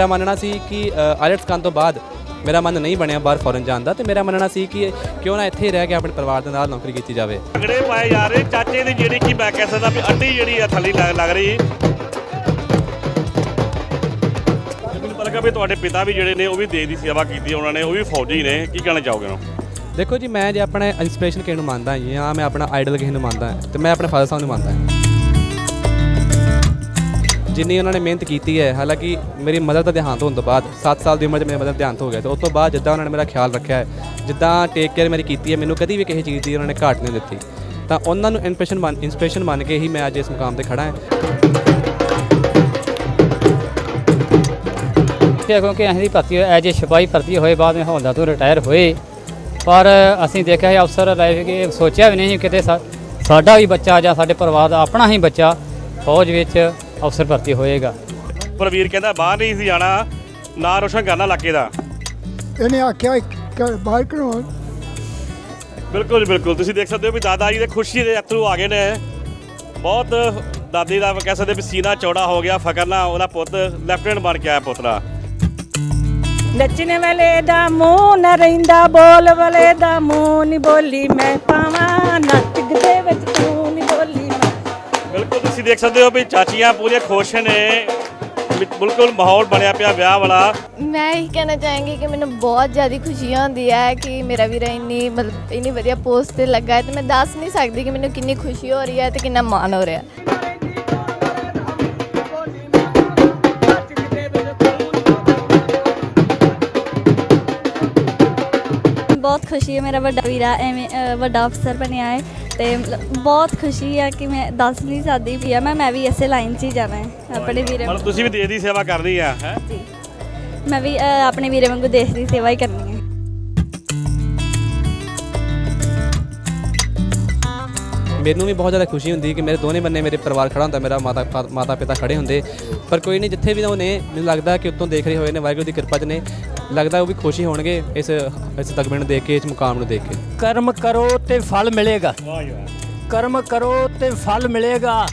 ਮੇਰਾ ਮੰਨਣਾ ਸੀ ਕਿ ਆਇਲਟਸ ਕਰਨ ਤੋਂ ਬਾਅਦ ਮੇਰਾ ਮਨ ਨਹੀਂ ਬਣਿਆ ਬਾਹਰ ਫੋਰਨ ਜਾਣ ਦਾ ਤੇ ਮੇਰਾ ਮੰਨਣਾ ਸੀ ਕਿ ਕਿਉਂ ਨਾ ਇੱਥੇ ਹੀ ਰਹਿ ਕੇ ਆਪਣੇ ਪਰਿਵਾਰ ਦੇ ਨਾਲ ਨੌਕਰੀ ਕੀਤੀ ਜਾਵੇ। ਤਗੜੇ ਪਾਏ ਜਾ ਰਹੇ ਚਾਚੇ ਦੀ ਜਿਹੜੀ ਕੀ ਮੈਂ ਕਹਿ ਸਕਦਾ ਵੀ ਅੱਡੀ ਜਿਹੜੀ ਆ ਥੱਲੀ ਲੱਗ ਲੱਗ ਰਹੀ। ਮੈਨੂੰ ਪਤਾ ਲੱਗਾ ਵੀ ਤੁਹਾਡੇ ਪਿਤਾ ਵੀ ਜਿਹੜੇ ਨੇ ਉਹ ਵੀ ਦੇਸ਼ ਦੀ ਸੇਵਾ ਕੀਤੀ ਉਹਨਾਂ ਨੇ ਉਹ ਵੀ ਫੌਜੀ ਨੇ। ਕੀ ਕਹਿਣਾ ਚਾਹੋਗੇ ਉਹਨੂੰ ਦੇਖੋ ਜੀ ਮੈਂ ਜੇ ਆਪਣਾ ਇਨਸਪੀਰੇਸ਼ਨ ਕਿਸੇ ਨੂੰ ਮੰਨਦਾ ਹਾਂ ਜਾਂ ਮੈਂ ਆਪਣਾ ਆਈਡਲ ਕਿਸੇ ਨੂੰ ਮੰਨਦਾ ਹਾਂ ਤੇ ਮੈਂ ਆਪਣੇ ਫਾਦਰ ਸਾਹਿਬ ਨੂੰ ਮੰਨਦਾ ਹਾਂ ਜਿੰਨੀ ਉਹਨਾਂ ਨੇ ਮਿਹਨਤ ਕੀਤੀ ਹੈ, ਹਾਲਾਂਕਿ ਮੇਰੀ ਮਦਰ ਦਾ ਦੇਹਾਂਤ ਹੋਣ ਤੋਂ ਬਾਅਦ 7 ਸਾਲ ਦੀ ਉਮਰ 'ਚ ਮੇਰੇ ਮਦਰ ਦੇਹਾਂਤ ਹੋ ਗਿਆ। ਤੇ ਉਸ ਤੋਂ ਬਾਅਦ ਜਿੱਦਾਂ ਉਹਨਾਂ ਨੇ ਮੇਰਾ ਖਿਆਲ ਰੱਖਿਆ ਹੈ, ਜਿੱਦਾਂ ਟੇਕ ਕੇਅਰ ਮੇਰੀ ਕੀਤੀ ਹੈ, ਮੈਨੂੰ ਕਦੀ ਵੀ ਕਿਸੇ ਚੀਜ਼ ਦੀ ਉਹਨਾਂ ਨੇ ਘਾਟ ਨਹੀਂ ਦਿੱਤੀ। ਤਾਂ ਉਹਨਾਂ ਨੂੰ ਇਨਸਪੀਰੇਸ਼ਨ ਮੰਨ ਇਨਸਪੀਰੇਸ਼ਨ ਮੰਨ ਕੇ ਹੀ ਮੈਂ ਅੱਜ ਇਸ ਮੁਕਾਮ ਤੇ ਖੜਾ ਹਾਂ। ਕਿ ਕਿਉਂਕਿ ਅਸੀਂ ਦੀ ਭਰਤੀ ਐਜ ਏ ਸਿਪਾਹੀ ਭਰਤੀ ਹੋਏ, ਬਾਅਦ ਵਿੱਚ ਹੌਲਦਾਰ ਤੋਂ ਰਿਟਾਇਰ ਹੋਏ। ਪਰ ਅਸੀਂ ਦੇਖਿਆ ਇਹ ਅਫਸਰ ਲਾਈਫ ਕਿ ਸੋਚਿਆ ਵੀ ਨਹੀਂ ਕਿਤੇ ਸਾ- ਸਾਡਾ ਵੀ ਬੱਚਾ ਜਾਂ ਸਾਡੇ ਪਰਿਵਾਰ ਦਾ ਆਪਣਾ ਹੀ ਬੱਚਾ ਫੌਜ ਵਿੱਚ ਅਫਸਰ ਭਰਤੀ ਹੋਏਗਾ। ਪ੍ਰਵੀਰ ਕਹਿੰਦਾ ਬਾਹਰ ਨਹੀਂ ਸੀ ਜਾਣਾ ਨਾ ਰੋਸ਼ਨ ਕਰਨਾ ਇਲਾਕੇ ਦਾ। ਇਹਨੇ ਆਖਿਆ ਕਿ ਬਾਹਰ ਕਰੋ ਬਿਲਕੁਲ ਜੀ, ਬਿਲਕੁਲ ਤੁਸੀਂ ਦੇਖ ਸਕਦੇ ਹੋ ਵੀ ਦਾਦਾ ਜੀ ਦੇ ਖੁਸ਼ੀ ਦੇ ਅਥਰੂ ਆ ਗਏ ਨੇ। ਬਹੁਤ ਦਾਦੀ ਦਾ ਕਹਿ ਸਕਦੇ ਵੀ ਸੀਨਾ ਚੌੜਾ ਹੋ ਗਿਆ ਫਕਰ ਨਾਲ ਉਹਦਾ ਪੁੱਤ ਲੈਫਟੀਨੈਂਟ ਬਣ ਕੇ ਆਇਆ ਪੁੱਤਰਾ ਨੱਚਣ ਵਾਲੇ ਦਾ ਮੂੰਹ ਨਾ ਰਹਿੰਦਾ ਬੋਲ ਵਾਲੇ ਦਾ ਮੂੰਹ ਨਹੀਂ ਬੋਲੀ ਮੈਂ ਪਾਵਾਂ ਨੱਚ ਦੇ ਵਿੱਚ ਤੂੰ ਬਿਲਕੁਲ ਤੁਸੀਂ ਦੇਖ ਸਕਦੇ ਹੋ ਵੀ ਚਾਚੀਆਂ ਪੂਰੀਆਂ ਖੁਸ਼ ਨੇ। ਵੀ ਬਿਲਕੁਲ ਮਾਹੌਲ ਬਣਿਆ ਪਿਆ ਵਿਆਹ ਵਾਲਾ। ਮੈਂ ਇਹ ਕਹਿਣਾ ਚਾਹਾਂਗੀ ਕਿ ਮੈਨੂੰ ਬਹੁਤ ਜ਼ਿਆਦਾ ਖੁਸ਼ੀ ਹੁੰਦੀ ਹੈ ਕਿ ਮੇਰਾ ਵੀਰ ਇੰਨੀ ਮਤਲਬ ਇੰਨੀ ਵਧੀਆ ਪੋਸਟ ਤੇ ਲੱਗਾ ਹੈ ਤੇ ਮੈਂ ਦੱਸ ਨਹੀਂ ਸਕਦੀ ਕਿ ਮੈਨੂੰ ਕਿੰਨੀ ਖੁਸ਼ੀ ਹੋ ਰਹੀ ਹੈ ਤੇ ਕਿੰਨਾ ਮਾਣ ਹੋ ਰਿਹਾ। ਬਹੁਤ ਖੁਸ਼ੀ ਹੈ ਮੇਰਾ ਵੱਡਾ ਵੀਰਾ ਐਵੇਂ ਵੱਡਾ ਅਫਸਰ ਬਣਿਆ ਹੈ। ਤੇ ਬਹੁਤ ਖੁਸ਼ੀ ਹੈ ਕਿ ਮੈਂ ਦੱਸ ਨਹੀਂ ਸਕਦੀ ਵੀ ਆ ਮੈਂ ਮੈਂ ਵੀ ਇਸੇ ਲਾਈਨ 'ਚ ਹੀ ਜਾਣਾ ਹੈ ਆਪਣੇ ਵੀਰੇ ਮਤਲਬ ਤੁਸੀਂ ਵੀ ਦੇਸ਼ ਦੀ ਸੇਵਾ ਕਰਨੀ ਆ ਹੈ? ਜੀ। ਮੈਂ ਵੀ ਅ, ਆਪਣੇ ਵੀਰੇ ਵਾਂਗੂ ਦੇਸ਼ ਦੀ ਸੇਵਾ ਹੀ ਕਰਨੀ ਹੈ ਮੈਨੂੰ ਵੀ ਬਹੁਤ ਜ਼ਿਆਦਾ ਖੁਸ਼ੀ ਹੁੰਦੀ ਕਿ ਮੇਰੇ ਦੋਨੇ ਬੰਨੇ ਮੇਰੇ ਪਰਿਵਾਰ ਖੜਾ ਹੁੰਦਾ ਮੇਰਾ ਮਾਤਾ ਪਾ- ਮਾਤਾ ਪਿਤਾ ਖੜੇ ਹੁੰਦੇ। ਪਰ ਕੋਈ ਨਹੀਂ ਜਿੱਥੇ ਵੀ ਉਹ ਨੇ ਮੈਨੂੰ ਲੱਗਦਾ ਕਿ ਉੱਤੋਂ ਦੇਖ ਰਹੇ ਹੋਏ ਨੇ ਵਾਹਿਗੁਰੂ ਦੀ ਕਿਰਪਾ 'ਚ ਨੇ। ਲੱਗਦਾ ਉਹ ਵੀ ਖੁਸ਼ੀ ਹੋਣਗੇ ਇਸ ਇਸ ਤਗਮੇ ਨੂੰ ਦੇਖ ਕੇ ਇਸ ਮੁਕਾਮ ਨੂੰ ਦੇਖ ਕੇ। ਕਰਮ ਕਰੋ ਤੇ ਫਲ ਮਿਲੇਗਾ। ਕਰਮ ਕਰੋ ਤੇ ਫਲ ਮਿਲੇਗਾ।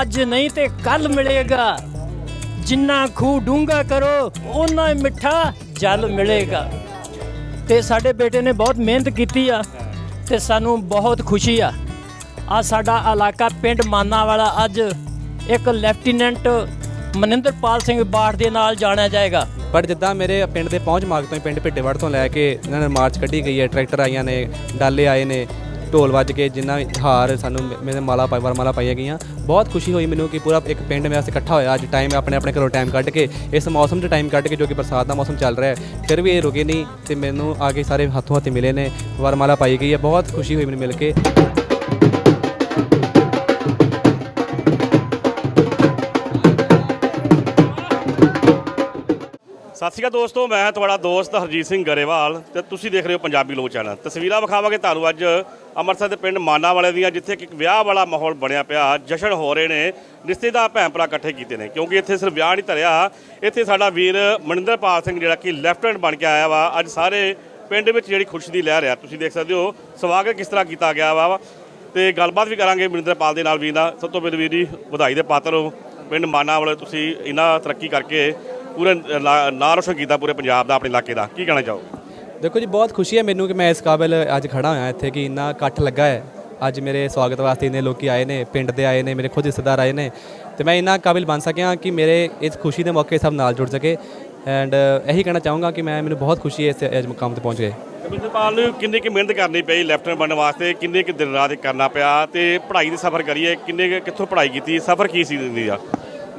ਅੱਜ ਨਹੀਂ ਤੇ ਕੱਲ ਮਿਲੇਗਾ। ਜਿੰਨਾ ਖੂ ਡੂੰਗਾ ਕਰੋ ਓਨਾ ਹੀ ਮਿੱਠਾ ਜਲ ਮਿਲੇਗਾ। ਤੇ ਸਾਡੇ ਬੇਟੇ ਨੇ ਬਹੁਤ ਮਿਹਨਤ ਕੀਤੀ ਆ ਤੇ ਸਾਨੂੰ ਬਹੁਤ ਖੁਸ਼ੀ ਆ। ਆ ਸਾਡਾ ਇਲਾਕਾ ਪਿੰਡ ਮਾਨਾ ਵਾਲਾ ਅੱਜ ਇੱਕ ਲੈਫਟੀਨੈਂਟ ਮਨਿੰਦਰਪਾਲ ਸਿੰਘ ਬਾਠ ਦੇ ਨਾਲ ਜਾਣਿਆ ਜਾਏਗਾ। ਪਰ ਜਿੱਦਾਂ ਮੇਰੇ ਪਿੰਡ ਦੇ ਪਹੁੰਚ ਮਾਰਗ ਤੋਂ ਹੀ ਪਿੰਡ ਭਿੱਟੇਵੜ ਤੋਂ ਲੈ ਕੇ ਇਹਨਾਂ ਨੇ ਮਾਰਚ ਕੱਢੀ ਗਈ ਹੈ, ਟਰੈਕਟਰ ਆਈਆਂ ਨੇ, ਡਾਲੇ ਆਏ ਨੇ, ਢੋਲ ਵੱਜ ਕੇ ਜਿੰਨਾ ਹਾਰ ਸਾਨੂੰ ਮੇਰੇ ਮਾਲਾ ਪਾਈ ਵਰਮਾਲਾ ਪਾਈਆਂ ਗਈਆਂ। ਬਹੁਤ ਖੁਸ਼ੀ ਹੋਈ ਮੈਨੂੰ ਕਿ ਪੂਰਾ ਇੱਕ ਪਿੰਡ ਮੇਰੇ ਵਾਸਤੇ ਇਕੱਠਾ ਹੋਇਆ। ਅੱਜ ਟਾਈਮ ਆਪਣੇ ਆਪਣੇ ਘਰੋਂ ਟਾਈਮ ਕੱਢ ਕੇ, ਇਸ ਮੌਸਮ 'ਚ ਟਾਈਮ ਕੱਢ ਕੇ ਜੋ ਕਿ ਬਰਸਾਤ ਦਾ ਮੌਸਮ ਚੱਲ ਰਿਹਾ ਹੈ, ਫਿਰ ਵੀ ਇਹ ਰੁਕੇ ਨਹੀਂ ਤੇ ਮੈਨੂੰ ਆ ਕੇ ਸਾਰੇ ਹੱਥੋਂ ਹੱਥ ਮਿਲੇ ਨੇ, ਵਰਮਾਲਾ ਪਾਈ ਗਈ ਹੈ। ਬਹੁਤ ਖੁਸ਼ੀ ਹੋਈ ਮੈਨੂੰ ਮਿਲ ਕੇ। ਸਤਿ ਸ਼੍ਰੀ ਅਕਾਲ ਦੋਸਤੋ, ਮੈਂ ਤੁਹਾਡਾ ਦੋਸਤ ਹਰਜੀਤ ਸਿੰਘ ਗਰੇਵਾਲ ਤੇ ਤੁਸੀਂ ਦੇਖ ਰਹੇ ਹੋ ਪੰਜਾਬੀ ਲੋਕ ਚੈਨਲ। ਤਸਵੀਰਾਂ ਵਿਖਾਵਾਂਗੇ ਤੁਹਾਨੂੰ ਅੱਜ ਅੰਮ੍ਰਿਤਸਰ ਦੇ ਪਿੰਡ ਮਾਨਾ ਵਾਲੇ ਦੀਆਂ, ਜਿੱਥੇ ਕਿ ਇੱਕ ਵਿਆਹ ਵਾਲਾ ਮਾਹੌਲ ਬਣਿਆ ਪਿਆ। ਜਸ਼ਨ ਹੋ ਰਹੇ ਨੇ, ਰਿਸ਼ਤੇਦਾਰ ਭੈਣ ਭਰਾ ਇਕੱਠੇ ਕੀਤੇ ਨੇ, ਕਿਉਂਕਿ ਇੱਥੇ ਸਿਰਫ ਵਿਆਹ ਨਹੀਂ ਧਰਿਆ। ਇੱਥੇ ਸਾਡਾ ਵੀਰ ਮਨਿੰਦਰਪਾਲ ਸਿੰਘ, ਜਿਹੜਾ ਕਿ ਲੈਫਟੀਨੈਂਟ ਬਣ ਕੇ ਆਇਆ ਵਾ, ਅੱਜ ਸਾਰੇ ਪਿੰਡ ਵਿੱਚ ਜਿਹੜੀ ਖੁਸ਼ੀ ਦੀ ਲਹਿਰ ਆ। ਤੁਸੀਂ ਦੇਖ ਸਕਦੇ ਹੋ, ਸਵਾਗਤ ਕਿਸ ਤਰ੍ਹਾਂ ਕੀਤਾ ਗਿਆ ਵਾ। ਤੇ ਗੱਲਬਾਤ ਵੀ ਕਰਾਂਗੇ ਮਨਿੰਦਰਪਾਲ ਦੇ ਨਾਲ ਵੀਰ ਨਾਲ। ਸਭ ਤੋਂ ਪਹਿਲਾਂ ਵੀਰ ਜੀ, ਵਧਾਈ ਦੇ ਪਾਤਰ ਹੋ। ਪਿੰਡ ਮਾਨਾ ਵਾਲੇ ਤੁਸੀਂ ਇੰਨਾ ਤਰੱਕੀ ਕਰਕੇ ਪੂਰੇ ਨਾਂ ਰੋਸ਼ਨ ਕੀਤਾ ਪੂਰੇ ਪੰਜਾਬ ਦਾ ਆਪਣੇ ਇਲਾਕੇ ਦਾ। ਕੀ ਕਹਿਣਾ ਚਾਹੋਗੇ? ਦੇਖੋ ਜੀ ਬਹੁਤ ਖੁਸ਼ੀ ਹੈ ਮੈਨੂੰ ਕਿ ਮੈਂ ਇਸ ਕਾਬਿਲ ਅੱਜ ਖੜਾ ਹੋਇਆ ਇੱਥੇ ਕਿ ਇੰਨਾ ਇਕੱਠ ਲੱਗਾ ਹੈ। ਅੱਜ ਮੇਰੇ ਸਵਾਗਤ ਵਾਸਤੇ ਇੰਨੇ ਲੋਕੀ ਆਏ ਨੇ ਪਿੰਡ ਦੇ ਆਏ ਨੇ ਮੇਰੇ ਖੁਦ ਰਿਸ਼ਤੇਦਾਰ ਆਏ ਨੇ। ਤੇ ਮੈਂ ਇੰਨਾ ਕਾਬਿਲ ਬਣ ਸਕਿਆ ਕਿ ਮੇਰੇ ਇਸ ਖੁਸ਼ੀ ਦੇ ਮੌਕੇ ਸਭ ਨਾਲ ਜੁੜ ਸਕੇ। ਐਂਡ ਇਹੀ ਕਹਿਣਾ ਚਾਹੂੰਗਾ ਕਿ ਮੈਂ ਮੈਨੂੰ ਬਹੁਤ ਖੁਸ਼ੀ ਹੈ ਇਸ ਮੁਕਾਮ ਤੇ ਪਹੁੰਚ ਗਏ। ਮਨਿੰਦਰਪਾਲ ਨੂੰ ਕਿੰਨੀ ਕਿ ਮਿਹਨਤ ਕਰਨੀ ਪਈ ਲੈਫਟੀਨੈਂਟ ਬਣਨ ਵਾਸਤੇ? ਕਿੰਨੇ ਕਿ ਦਿਨ ਰਾਤ ਕਰਨਾ ਪਿਆ? ਤੇ ਪੜ੍ਹਾਈ ਦੀ ਸਫ਼ਰ ਕਰੀਏ ਕਿੰਨੇ ਕੁ- ਕਿੱਥੋਂ ਪੜ੍ਹਾਈ ਕੀਤੀ? ਸਫ਼ਰ ਕੀ ਸੀ ਜ਼ਿੰਦਗੀ ਦਾ